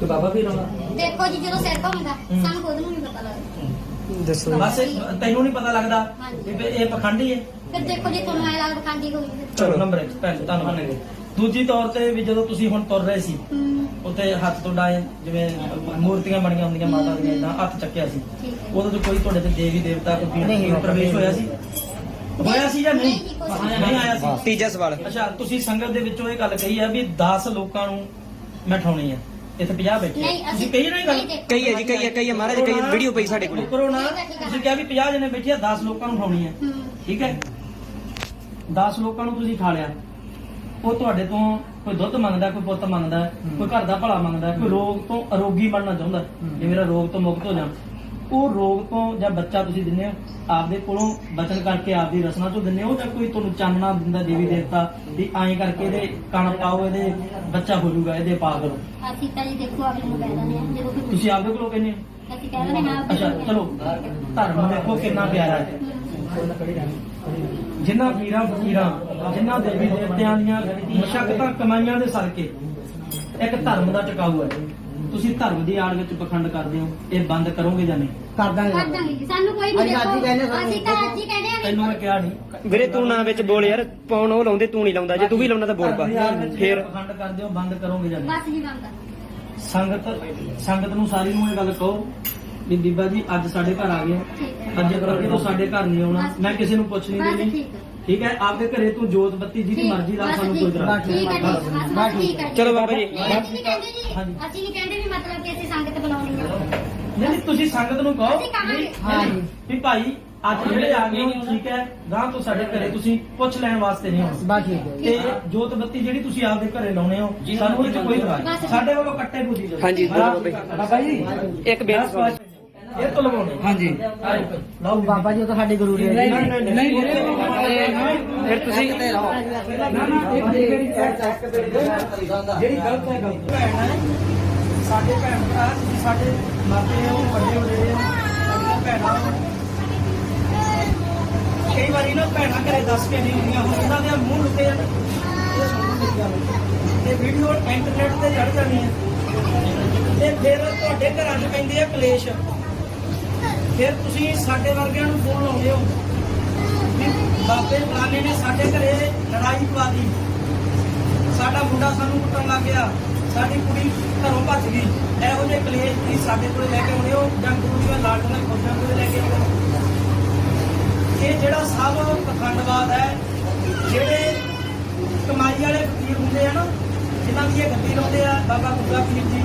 ਕੋਈ ਬਾਬਾ ਵੀ ਰੋਣਾ ਦੇਖੋ ਜੀ ਜਦੋਂ ਸਿਰ ਘੁੰਮਦਾ ਸਾਨੂੰ ਖੁਦ ਨੂੰ ਨਹੀਂ ਪਤਾ ਲੱਗਦਾ। ਦੱਸੋ ਬਸ ਤੈਨੂੰ ਨਹੀਂ ਪਤਾ ਲੱਗਦਾ ਵੀ ਇਹ ਪਖੰਡੀ ਹੈ। ਫਿਰ ਦੇਖੋ ਜੀ ਤੁਹਾਨੂੰ ਐ ਲੱਗਦਾ ਪਖੰਡੀ ਹੋਈ ਫਿਰ। ਚਲੋ ਨੰਬਰ 1 ਭੈਣ ਤੁਹਾਨੂੰ ਮੰਨਾਂਗੇ ਦੂਜੀ ਤੌਰ ਤੇ ਵੀ ਜਦੋਂ ਤੁਸੀਂ ਹੁਣ ਤੁਰ ਰਹੇ ਸੀ ਉੱਥੇ ਹੱਥ ਤੋਂ ਡਾਏ ਜਿਵੇਂ ਮੂਰਤੀਆਂ ਬਣੀਆਂ ਹੁੰਦੀਆਂ ਮਾਤਾ ਦੀਆਂ ਇਦਾਂ ਹੱਥ ਚੱਕਿਆ ਸੀ। ਹੈ। ਉਦੋਂ ਤੋਂ ਕੋਈ ਤੁਹਾਡੇ ਤੇ ਦੇਵੀ ਦੇਵਤਾ ਕੋਈ ਨਹੀਂ, ਪ੍ਰਵੇਸ਼ ਹੋਇਆ ਸੀ? ਹੋਇਆ ਸੀ ਜਾਂ ਨਹੀਂ? ਆਇਆ ਸੀ। ਤੀਜਾ ਸਵਾਲ। ਅੱਛਾ ਤੁਸੀਂ ਸੰਗਤ ਦੇ ਵਿੱਚੋਂ ਇਹ ਗੱਲ ਕਹੀ ਆ ਵੀ 10 ਲੋਕਾਂ ਨੂੰ ਮੈਂ ਠਾਉਣੀ ਆ। ਇੱਥੇ 50 ਬੈਠੇ ਤੁਸੀਂ ਕਹੀ ਨਾ ਇਹ ਗੱਲ। ਕਈ ਹੈ ਜੀ ਕਈ ਹੈ ਕਈ ਹੈ ਮਹਾਰਾਜ ਕਈ ਵੀਡੀਓ ਪਈ ਸਾਡੇ ਕੋਲੇ। ਕਰੋ ਨਾ ਹੈ, ਹੈ। ਤੁਸੀਂ ਕਿਹਾ ਵੀ 50 ਜਣੇ ਬੈਠੇ ਆ 10 ਲੋਕਾਂ ਨੂੰ ਠਾਉਣੀ ਹੂੰ। ਠੀਕ ਹੈ? 10 ਲੋਕਾਂ ਨੂੰ ਤੁਸੀਂ ਖਾ ਲਿਆ। ਉਹ ਤੁਹਾਡੇ ਤੋਂ ਕੋਈ ਦੁੱਧ ਮੰਗਦਾ ਕੋਈ ਪੁੱਤ ਮੰਗਦਾ ਕੋਈ ਘਰ ਦਾ ਭਲਾ ਮੰਗਦਾ ਕੋਈ ਰੋਗ ਤੋਂ ਅਰੋਗੀ ਬਣਨਾ ਚਾਹੁੰਦਾ ਜੇ ਮੇਰਾ ਰੋਗ ਤੋਂ ਮੁਕਤ ਹੋ ਜਾ ਉਹ ਰੋਗ ਤੋਂ ਜਾਂ ਬੱਚਾ ਤੁਸੀਂ ਦਿੰਦੇ ਹੋ ਆਪਦੇ ਕੋਲੋਂ ਬਚਨ ਕਰਕੇ ਆਪਦੀ ਰਸਨਾ ਚੋਂ ਦਿੰਦੇ ਹੋ ਜਾਂ ਕੋਈ ਤੁਹਾਨੂੰ ਚਾਨਣਾ ਦਿੰਦਾ ਦੇਵੀ ਦੇਵਤਾ ਵੀ ਐਂ ਕਰਕੇ ਇਹਦੇ ਕਣ ਪਾਓ ਇਹਦੇ ਬੱਚਾ ਹੋ ਜਾਊਗਾ ਇਹਦੇ ਪਾ ਕਰੋ ਅਸੀਂ ਤਾਂ ਜੀ ਦੇਖੋ ਅਗਲੇ ਨੂੰ ਕਹਿ ਦਿੰਦੇ ਹਾਂ ਜਦੋਂ ਕੋਈ ਤੁਸੀਂ ਆਪਦੇ ਕੋਲੋਂ ਕਹਿੰਦੇ ਹੋ? ਅਸੀਂ ਕਹਿ ਦਿੰਦੇ ਹਾਂ ਅੱਛਾ ਚਲੋ। ਧਰਮ ਦੇਖੋ ਕਿੰਨਾ ਪਿਆਰਾ ਹੈ। ਜਿਨ੍ਹਾਂ ਪੀਰਾਂ ਫਕੀਰਾਂ ਜਿਨ੍ਹਾਂ ਦੇਵੀ ਦੇਵਤਿਆਂ ਦੀਆਂ ਮਸ਼ਕਤਾਂ ਕਮਾਈਆਂ ਦੇ ਸਦਕੇ ਇੱਕ ਧਰਮ ਦਾ ਟਿਕਾਊ ਹੈ। ਤੁਸੀਂ ਧਰਮ ਦੀ ਆੜ ਵਿੱਚ ਪਖੰਡ ਕਰਦੇ ਹੋ ਇਹ ਬੰਦ ਕਰੋਗੇ ਜਾਂ ਨਹੀਂ? ਕਰ ਦਾਂਗੇ ਕਰ ਦਾਂਗੇ ਜੀ, ਸਾਨੂੰ ਕੋਈ ਨਹੀਂ ਅਸੀਂ ਅੱਜ ਹੀ ਕਹਿੰਦੇ ਸਾਨੂੰ ਅਸੀਂ ਤਾਂ ਅੱਜ ਹੀ ਕਹਿੰਦੇ ਆ ਤੈਨੂੰ ਮੈਂ ਕਿਹਾ ਨਹੀਂ। ਵੀਰੇ ਤੂੰ ਨਾ ਵਿੱਚ ਬੋਲ ਯਾਰ ਪੌਣ ਉਹ ਲਾਉਂਦੇ ਤੂੰ ਨਹੀਂ ਲਾਉਂਦਾ। ਜੇ ਤੂੰ ਵੀ ਲਾਉਣਾ ਤਾਂ ਬੋਲ ਪਾ ਫੇਰ ਪਖੰਡ ਕਰਦੇ ਹੋ ਬੰਦ ਕਰੋਗੇ ਜਾਂ ਨਹੀਂ? ਬਸ ਜੀ ਬੰਦ ਸੰਗਤ ਸੰਗਤ ਨੂੰ ਸਾਰੀ ਨੂੰ ਇਹ ਗੱਲ ਕਹੋ ਵੀ ਬੀਬਾ ਜੀ ਅੱਜ ਸਾਡੇ ਘਰ ਆ ਗਏ। ਹੋ। ਠੀਕ ਹੈ। ਅੱਜ ਤੋਂ ਸਾਡੇ ਘਰ ਨਹੀਂ ਆਉਣਾ ਮੈਂ ਕਿਸੇ ਨੂੰ ਪੁੱਛ ਨਹੀਂ ਬਸ ਦੇਣੀ। ਠੀਕ। ਹੈ ਠੀਕ ਹੈ? ਆਪਦੇ ਘਰੇ ਤੂੰ ਜੋਤ ਬੱਤੀ ਜਿਹਦੀ ਠੀਕ, ਮਰਜ਼ੀ ਲਾ ਬਸ ਸਾਨੂੰ ਠੀਕ, ਕੋਈ ਇਤਰਾਜ਼ ਠੀਕ ਹੈ ਜੀ। ਬਸ ਬਸ ਠੀਕ ਹੈ ਚਲੋ ਬਾਬਾ ਜੀ। ਨਹੀਂ, ਅਸੀਂ ਨਹੀਂ ਕਹਿੰਦੇ ਜੀ ਹਾਂਜੀ। ਅਸੀਂ ਨਹੀਂ ਕਹਿੰਦੇ ਵੀ ਮਤਲਬ ਕਿ ਅਸੀਂ ਸੰਗਤ ਬੁਲਾਉਣੀ ਹੈ। ਨਹੀਂ ਨਹੀਂ ਤੁਸੀਂ ਸੰਗਤ ਨੂੰ ਕਹੋ। ਅਸੀਂ ਕਹਾਂਗੇ। ਵੀ- ਹਾਂ। ਜੀ ਵੀ ਭਾਈ ਅੱਜ ਜਿਹੜੇ ਆ ਗਏ ਹੋ ਠੀਕ ਹੈ? ਗਾਂ ਤੋਂ ਸਾਡੇ ਘਰੇ ਤੁਸੀਂ ਪੁੱਛ ਲੈਣ ਵਾਸਤੇ ਨਹੀਂ ਆਉਣਾ। ਬਸ ਠੀਕ ਹੈ ਤੇ ਜੋਤ ਬੱਤੀ ਜਿਹੜੀ ਤੁਸੀਂ ਆਪਦੇ ਘਰੇ ਲਾਉਣੇ ਹੋ ਸਾਨੂੰ ਉਹਦੇ ਚ ਕੋਈ ਨਹੀਂ। ਬਸ। ਸਾਡੇ ਵੱਲੋਂ ਕੱਟੇ ਬੁੱਧੀ ਜਾਓ। ਹਾਂਜੀ, ਬਾਬਾ ਜੀ। ਬਾਬਾ ਜੀ ਇੱਕ ਬੇਨਤੀ। ਇਹ ਤੋਂ ਲਵਾਉਣੇ। ਹਾਂਜੀ। ਲਓ ਬਾਬਾ ਜੀ ਉਹ ਤਾਂ ਸਾਡੇ ਗੁਰੂ ਨੇ ਨਹੀਂ ਨਹੀਂ ਨਹੀਂ ਨਹੀਂ ਵੀਰੇ ਫਿਰ ਤੁਸੀਂ ਜਿਹੜੀ ਗਲਤ ਹੈ ਗਲਤ ਭੈਣ ਹੈ। ਸਾਡੇ ਭੈਣ ਭਰਾ ਤੁਸੀਂ ਸਾਡੇ ਮਾਪੇ ਹੋ ਵੱਡੇ ਹੋ ਰਹੇ ਹੋ ਸਾਡੀਆਂ ਭੈਣਾਂ ਹੋ। ਕਈ ਵਾਰੀ ਨਾ ਭੈਣਾਂ ਘਰੇ ਦੱਸ ਕੇ ਨਹੀਂ ਹੁੰਦੀਆਂ। ਹੁਣ ਉਹਨਾਂ ਦੇ ਮੂੰਹ ਆ ਇਹ ਸੁਣੋ ਮੇਰੀ ਗੱਲ ਤੇ ਵੀਡੀਓ ਇੰਟਰਨੈਟ ਤੇ ਚੜ ਜਾਣੀ ਹੈ ਤੇ ਫਿਰ ਤੁਹਾਡੇ ਘਰਾਂ 'ਚ ਪੈਂਦੇ ਆ ਕਲੇਸ਼। ਫਿਰ ਤੁਸੀਂ ਸਾਡੇ ਵਰਗਿਆਂ ਨੂੰ ਫੋਨ ਲਾਉਂਦੇ ਹੋ। ਵੀ ਬਾਬੇ ਫਲਾਣੇ ਨੇ ਸਾਡੇ ਘਰੇ ਲੜਾਈ ਪਵਾ ਦੀ ਸਾਡਾ ਮੁੰਡਾ ਸਾਨੂੰ ਕੁੱਟਣ ਲੱਗ ਗਿਆ। ਸਾਡੀ ਕੁੜੀ ਘਰੋਂ ਭੱਜ ਗਈ। ਇਹੋ ਜਿਹੇ ਕਲੇਸ਼ ਤੁਸੀਂ ਸਾਡੇ ਕੋਲ ਲੈ ਕੇ ਆਉਂਦੇ ਹੋ, ਜਾਂ ਗੁਰੂ ਦੀਆਂ ਲਾਡਾਂ ਖੋਜਾਂ ਕੋਲ ਲੈ ਕੇ ਆਉਂਦੇ ਹੋ? ਇਹ ਜਿਹੜਾ ਸਭ ਪਖੰਡਵਾਦ ਹੈ, ਜਿਹੜੇ ਕਮਾਈ ਵਾਲੇ ਫਕੀਰ ਹੁੰਦੇ ਆ ਨਾ, ਜਿਨ੍ਹਾਂ ਦੀ ਇਹ ਗੱਦੀ ਲਾਉਂਦੇ ਆ, ਬਾਬਾ ਗੁੱਗਾ ਪੀਰ ਜੀ,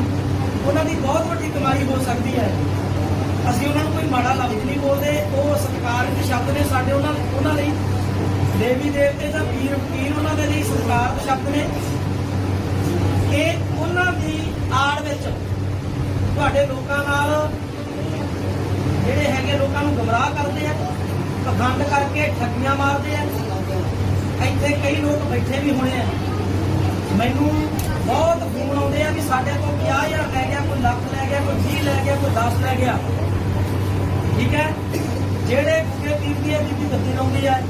ਉਹਨਾਂ ਦੀ ਬਹੁਤ ਵੱਡੀ ਕਮਾਈ ਹੋ ਸਕਦੀ ਹੈ। ਅਸੀਂ ਉਹਨਾਂ ਨੂੰ ਕੋਈ ਮਾੜਾ ਲਫ਼ਜ਼ ਨਹੀਂ ਬੋਲਦੇ, ਉਹ ਸਤਿਕਾਰ ਦੇ ਸ਼ਬਦ ਨੇ ਸਾਡੇ ਉਹਨਾਂ ਉਹਨਾਂ ਲਈ। ਦੇਵੀ ਦੇਵਤੇ ਦਾ ਪੀਰ ਫਕੀਰ ਉਹਨਾਂ ਦੇ ਲਈ ਸਤਿਕਾਰ ਦੇ ਸ਼ਬਦ ਨੇ। ਇਹ ਉਹਨਾਂ ਦੀ ਆੜ ਵਿੱਚ ਤੁਹਾਡੇ ਲੋਕਾਂ ਨਾਲ ਜਿਹੜੇ ਹੈਗੇ ਲੋਕਾਂ ਨੂੰ ਗਮਰਾਹ ਕਰਦੇ ਆ, ਪਖੰਡ ਕਰਕੇ ਠੱਗੀਆਂ ਮਾਰਦੇ ਆ। ਇੱਥੇ ਕਈ ਲੋਕ ਬੈਠੇ ਵੀ ਹੋਣੇ ਆ। ਮੈਨੂੰ ਬਹੁਤ ਫੋਨ ਆਉਂਦੇ ਆ ਵੀ ਸਾਡੇ ਕੋਲ 50000 ਲੈ ਗਿਆ, ਕੋਈ ਲੱਖ ਲੈ ਗਿਆ, ਕੋਈ 20 ਲੈ ਗਿਆ, ਕੋਈ 10 ਲੈ ਗਿਆ। ਠੀਕ ਹੈ? ਜਿਹੜੇ ਕੁੱਕੇ ਪੀਰ ਦੀ ਇਹ ਬੀਬੀ ਗੱਦੀ ਲਾਉਂਦੀ ਹੈ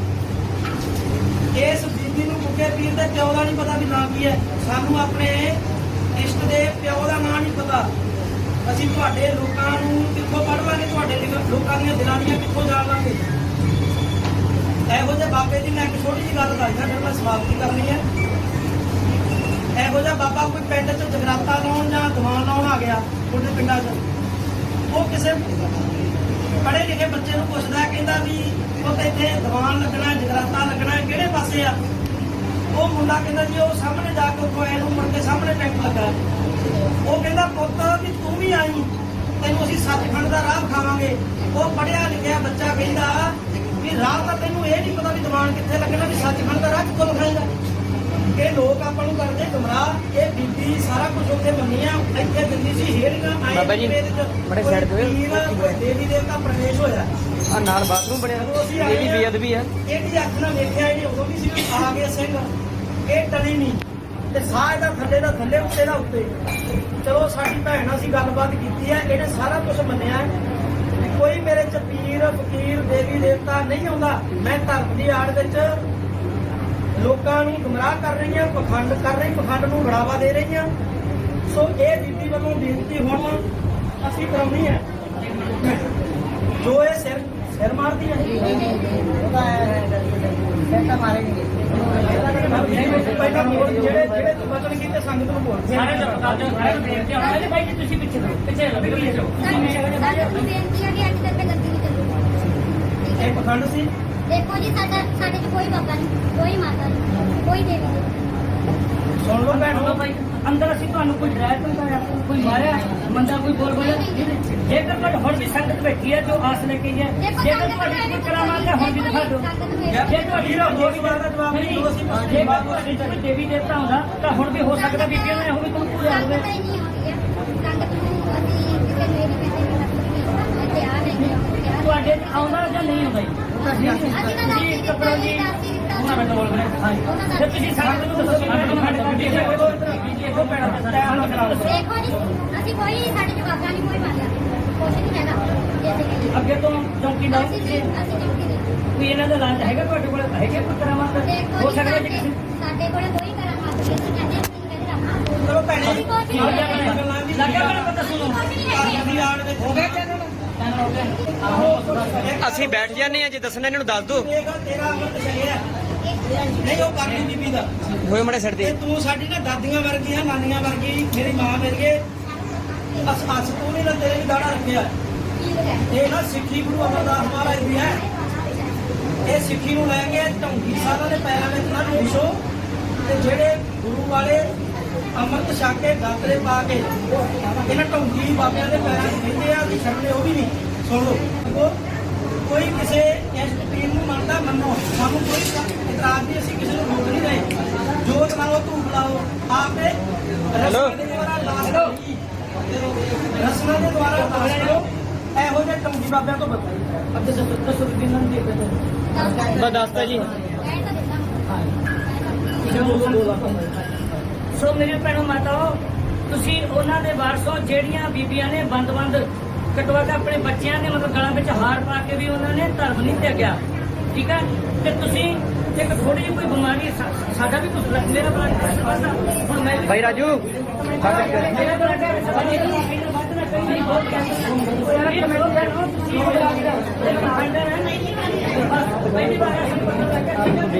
ਇਸ ਬੀਬੀ ਨੂੰ ਕੁੱਕੇ ਪੀਰ ਦੇ ਪਿਓ ਦਾ ਨਹੀਂ ਪਤਾ ਵੀ ਨਾਂ ਕੀ ਹੈ। ਸਾਨੂੰ ਆਪਣੇ ਇਸ਼ਟ ਦੇ ਪਿਓ ਦਾ ਨਾਂ ਨਹੀਂ ਪਤਾ। ਅਸੀਂ ਤੁਹਾਡੇ ਲੋਕਾਂ ਨੂੰ ਕਿੱਥੋਂ ਪੜ੍ਹ ਲਾਂਗੇ ਤੁਹਾਡੇ ਲੋਕਾਂ ਦੀਆਂ ਦਿਲਾਂ ਦੀਆਂ ਕਿੱਥੋਂ ਜਾਣ ਲਾਂਗੇ ਇਹੋ ਜਿਹੇ ਬਾਬੇ ਦੀ ਮੈਂ ਇੱਕ ਛੋਟੀ ਜਿਹੀ ਗੱਲ ਦੱਸਦਾ, ਫਿਰ ਮੈਂ ਸਮਾਪਤੀ ਕਰਨੀ ਹੈ? ਇਹੋ ਜਿਹਾ ਬਾਬਾ ਕੋਈ ਪਿੰਡ 'ਚ ਜਗਰਾਤਾ ਲਾਉਣ ਜਾਂ ਦੀਵਾਨ ਲਾਉਣ ਆ ਗਿਆ, ਤੁਹਾਡੇ ਪਿੰਡਾਂ 'ਚ? ਉਹ ਕਿਸੇ ਪੜ੍ਹੇ ਲਿਖੇ ਬੱਚੇ ਨੂੰ ਪੁੱਛਦਾ, ਕਹਿੰਦਾ ਵੀ ਉਹ ਤੇ ਇੱਥੇ ਦੀਵਾਨ ਲੱਗਣਾ, ਜਗਰਾਤਾ ਲੱਗਣਾ, ਕਿਹੜੇ ਪਾਸੇ ਆ? ਉਹ ਮੁੰਡਾ ਕਹਿੰਦਾ ਜੀ, ਉਹ ਸਾਹਮਣੇ ਜਾ ਕੇ ਉੱਥੋਂ ਐ ਨੂੰ ਮੁੜ ਕੇ ਸਾਹਮਣੇ ਟੈਂਕ ਲੱਗਾ। ਉਹ ਕਹਿੰਦਾ, ਪੁੱਤ, ਵੀ ਤੂੰ ਵੀ ਆਈ। ਤੈਨੂੰ ਅਸੀਂ ਸੱਚਖੰਡ ਦਾ ਰਾਹ ਖਾਵਾਂਗੇ ਉਹ ਪੜਿਆ ਲਿਖਿਆ ਬੱਚਾ ਕਹਿੰਦਾ ਵੀ ਰਾਹ ਤਾਂ ਤੈਨੂੰ ਇਹ ਨਹੀਂ ਪਤਾ ਵੀ ਦੀਵਾਨ ਕਿੱਥੇ ਲੱਗਣਾ, ਵੀ ਸੱਚਖੰਡ ਦਾ ਰਾਹ ਕਿੱਥੋਂ ਖਾਏਗਾ ਇਹ ਲੋਕ ਆਪਾਂ ਨੂੰ ਕਰਦੇ ਗੁੰਮਰਾਹ ਇਹ ਬੀਬੀ ਸਾਰਾ ਕੁਝ ਉੱਥੇ ਮੰਨੀ ਆ ਇੱਥੇ ਦਿੰਦੀ ਸੀ ਹੇੜੀਆਂ ਆਏ ਬਾਬਾ ਜੀ, ਬੜੇ side ਤੇ ਹੋਇਓ। ਦੇਵੀ ਦੇਵਤਾ ਪ੍ਰਵੇਸ਼ ਹੋਇਆ। ਆ ਨਾਲ ਬਾਥਰੂਮ ਬਣਿਆ ਇਹ ਵੀ ਬੇਅਦਬੀ ਹੈ ਇਹਦੀ ਅੱਖ ਨਾਲ ਵੇਖਿਆ ਇਹਨੇ ਉਦੋਂ ਵੀ ਸੀ ਆ ਗਿਆ ਸਿੰਘ। ਇਹ ਟਲੀ ਨਹੀਂ। ਤੇ ਸਾਹ ਇਹਦਾ ਥੱਲੇ ਦਾ ਥੱਲੇ ਉੱਤੇ ਦਾ ਉੱਤੇ। ਚਲੋ ਸਾਡੀ ਭੈਣ ਨਾਲ ਅਸੀਂ ਗੱਲਬਾਤ ਕੀਤੀ ਹੈ ਇਹਨੇ ਸਾਰਾ ਕੁਝ ਮੰਨਿਆ। ਹੈ। ਕੋਈ ਮੇਰੇ ਚ ਪੀਰ ਫਕੀਰ ਦੇਵੀ ਦੇਵਤਾ ਨਹੀਂ ਆਉਂਦਾ। ਮੈਂ ਧਰਮ ਦੀ ਆੜ ਵਿੱਚ ਲੋਕਾਂ ਨੂੰ ਗੁੰਮਰਾਹ ਕਰ ਰਹੀ ਹਾਂ ਪਖੰਡ ਕਰ ਰਹੀ ਪਖੰਡ ਨੂੰ ਬੜਾਵਾ ਦੇ ਰਹੀ ਹਾਂ ਸੋ ਇਹ ਬੀਬੀ ਵੱਲੋਂ ਬੇਨਤੀ ਹੁਣ ਅਸੀਂ ਕਰਾਉਣੀ ਹੈ। ਜੋ ਇਹ ਸਿਰ ਸਿਰ ਮਾਰਦੀ ਹੈ ਉਹਦਾ ਸੈਂਟਾ ਮਾਰੇਂਗੇ। ਪਹਿਲਾਂ ਬੋਲ ਜਿਹੜੇ ਜਿਹੜੇ ਵਚਨ ਕੀਤੇ ਸੰਗਤ ਨੂੰ ਬੋਲ। ਸਾਰੇ ਜਪ ਕਰਦੇ ਸਾਰੇ ਬੇਨਤੀ ਆਉਂਦੇ ਨੇ ਭਾਈ ਜੀ ਤੁਸੀਂ ਪਿੱਛੇ ਰਹੋ ਪਿੱਛੇ ਰਹੋ ਪਿੱਛੇ ਰਹੋ। ਸਾਨੂੰ ਬੇਨਤੀ ਹੈ ਕਿ ਅੱਜ ਤੱਕ ਗੱਦੀ ਨਹੀਂ ਚੱਲੂਗੀ ਇਹ ਪਖੰਡ ਸੀ। ਦੇਖੋ ਜੀ ਸਾਡਾ ਸਾਡੇ 'ਚ ਕੋਈ ਬਾਬਾ ਨਹੀਂ ਕੋਈ ਮਾਤਾ ਨਹੀਂ ਕੋਈ ਦੇਵੀ ਨਹੀਂ। ਸੁਣ ਲਓ ਭੈਣੋ ਭਾਈ ਅੰਦਰ ਅਸੀਂ ਤੁਹਾਨੂੰ ਕੋਈ ਡਰਾਇਆ ਕੋਈ ਮਾਰਿਆ ਕੋਈ ਮਾਰਿਆ ਮੰਦਾ ਕੋਈ ਬੋਲ ਬੋਲਿਆ ਜੇਕਰ ਤੁਹਾਡੇ ਹੁਣ ਵੀ ਸੰਗਤ ਬੈਠੀ ਹੈ ਜੋ ਆਸ ਲੈ ਕੇ ਹੈ ਦੇਖੋ ਜੇਕਰ ਤੁਹਾਡੀ ਕੋਈ ਬੈਠੀ ਕਰਾਮਾਤ ਹੈ ਹੁਣ ਵੀ ਦਿਖਾ ਦਿਓ। ਜੇ ਤੁਹਾਡੀ ਵੀਰੋ, ਦੋ ਸਵਾਲ ਦਾ ਜਵਾਬ ਨਹੀਂ ਦਿਓ, ਅਸੀਂ ਜੇ ਤੁਹਾਡੀ ਕੋਈ ਦੇਵੀ ਦੇਵਤਾ ਹੁੰਦਾ ਤਾਂ ਹੁਣ ਵੀ ਹੋ ਸਕਦਾ ਬੀਬੀਆਂ ਨੇ ਉਹ ਵੀ ਤੁਹਾਨੂੰ ਪੂਜਾ ਹੋਵੇ ਸੰਗਤ ਹੀ ਨਹੀਂ ਆਉਂਦੀ ਹੈ ਸੰਗਤ ਨੂੰ ਅਸੀਂ ਕਿਸੇ ਮੇਰੀ ਕਿਸੇ ਦੀ ਮਦਦ ਨਹੀਂ ਤੁਹਾਡੇ ਚ ਆਉਂਦਾ ਜਾਂ ਨਹੀਂ ਆਉਂਦਾ ਜੀ? ਤਾਂ ਤੁਸੀਂ ਮੈਨੂੰ ਸੰਗਤ ਨੂੰ ਦੱਸੋ ਕਿ ਕੋਲ ਬੀਬੀ ਬੀਬੀ ਕੋ ਪੈਣਾ ਟਾਈਮ ਕਰਾ ਦਿਓ ਦੇਖੋ ਜੀ ਅਸੀਂ ਕੋਈ ਸਾਡੇ ਬਾਬਾ ਨਹੀਂ ਕੋਈ ਮਾਰਿਆ ਕੁਛ ਨਹੀਂ ਹੈਗਾ। ਜੈਸੇ ਕਿ ਅੱਗੇ ਤੋਂ ਚੌਕੀ ਲਾਓ ਅਸੀਂ ਅਸੀਂ ਚੌਕੀ ਦੇ ਵੀ ਇਹਨਾਂ ਦਾ ਇਲਾਜ ਹੈਗਾ ਤੁਹਾਡੇ ਕੋਲ ਹੈਗਾ ਕੋਈ ਕਰਾਮਾਤ ਦੇਖੋ ਹੋ ਸਕਦਾ ਸਾਡੇ ਜੀ ਸਾਡੇ ਕੋਲ ਕੋਈ ਕਰਾਮਾਤ ਨਹੀਂ ਅਸੀਂ ਕਹਿੰਦੇ ਅਸੀਂ ਕਹਿੰਦੇ ਰੱਖਾਂ ਚਲੋ ਭੈਣੇ ਲੱਗਿਆ ਬਣਾ ਪਤਾ ਸੁਣੋ। ਦੀ ਹੋ ਗਿਆ ਅਸੀਂ ਬੈਠ ਜਾਂਦੇ ਆ ਜੇ ਦੱਸਣਾ ਇਹਨਾਂ ਨੂੰ ਦੱਸ ਛਲਿਆ ਨਹੀਂ ਉਹ ਕਰਨੀ ਬੀਬੀ ਦਾ ਹੋਏ ਮੜੇ ਸਿਰ ਤੇ ਤੇ ਸਾਡੀ ਨਾ ਦਾਦੀਆਂ ਵਰਗੀਆਂ ਨਾਨੀਆਂ ਵਰਗੀ ਮੇਰੀ ਮਾਂ ਵਰਗੇ ਅਸ ਅਸ ਤੂੰ ਨਹੀਂ ਨਾ ਤੇਰੇ ਵੀ ਦਾੜਾ ਰੱਖਿਆ। ਇਹ ਨਾ ਸਿੱਖੀ ਗੁਰੂ ਅਮਰਦਾਸ ਮਹਾਰਾਜ ਦੀ ਹੈ। ਇਹ ਸਿੱਖੀ ਨੂੰ ਲੈ ਕੇ ਢੌਂਗੀ ਸਾਹਿਬਾਂ ਦੇ ਪੈਰਾਂ ਵਿੱਚ ਨਾ ਤੇ ਜਿਹੜੇ ਗੁਰੂ ਵਾਲੇ ਅੰਮ੍ਰਿਤ ਛਕ ਕੇ ਗਾਤਰੇ ਪਾ ਕੇ ਇਹਨਾਂ ਢੌਂਗੀ ਬਾਬਿਆਂ ਦੇ ਪੈਰਾਂ 'ਚ ਬਹਿੰਦੇ ਆ ਅਸੀਂ ਛੱਡਦੇ ਉਹ ਵੀ ਨਹੀਂ। ਸੁਣ ਕੋਈ ਕਿਸੇ ਇਸ ਟੀਮ ਨੂੰ ਮੰਨਦਾ ਮੰਨੋ। ਸਾਨੂੰ ਕੋਈ ਇਤਰਾਜ਼ ਨਹੀਂ ਅਸੀਂ ਕਿਸੇ ਨੂੰ ਰੋਕ ਨਹੀਂ ਰਹੇ। ਜੋਤ ਲਾਓ ਧੂਪ ਲਾਓ। ਆਪੇ ਹੈਲੋ। ਰਸਮਾਂ ਦੇ ਦੁਆਰਾ ਲਾਸ਼ ਕਰੋ ਇਹੋ ਜਿਹੇ ਢੌਂਗੀ ਬਾਬਿਆਂ ਤੋਂ ਬਚੋ। ਅੱਗੇ ਦੱਸੋ ਦੱਸੋ ਵੀ ਕਿੰਨਾਂ ਦੀ ਬੇਟੇ ਬਸ ਦੱਸਤਾ ਜੀ। ਕਹਿ ਤਾਂ ਦਿੱਤਾ ਸੋ ਮੇਰੇ ਭੈਣੋ ਮਾਤਾਓ ਤੁਸੀਂ ਉਹਨਾਂ ਦੇ ਵਾਰਸੋ ਜਿਹੜੀਆਂ ਬੀਬੀਆਂ ਨੇ ਬੰਦ-ਬੰਦ ਕਟਵਾ ਕੇ ਆਪਣੇ ਬੱਚਿਆਂ ਦੇ ਮਤਲਬ ਗਲਾਂ ਵਿੱਚ ਹਾਰ ਪਾ ਕੇ ਵੀ ਉਹਨਾਂ ਨੇ ਧਰਮ ਨਹੀਂ ਤਿਆਗਿਆ ਠੀਕ ਹੈ ਤੇ ਤੁਸੀਂ ਇੱਕ ਥੋੜੀ ਜਿਹੀ ਕੋਈ ਬਿਮਾਰੀ ਸਾਡਾ ਵੀ ਕੁਝ ਮੇਰਾ ਬਲੱਡ ਹੁਣ ਮੈਂ ਭਾਈ ਰਾਜੂ। ਮੇਰਾ ਬਲੱਡ ਪ੍ਰੈਸ਼ਰ ਇਹਨਾਂ ਵੱਧ ਨਾ ਕਈ ਨਹੀਂ ਬਹੁਤ ਕਹਿੰਦੇ। ਯਾਰ ਕਮੈਂਟ ਕਰੋ ਤੁਸੀਂ ਇਹ ਅੰਡਰ ਹੈ ਨਹੀਂ ਪਹਿਲੀ ਵਾਰ ਅਸੀਂ ਪਤਾ ਲੱਗਾ ਠੀਕ ਹੈ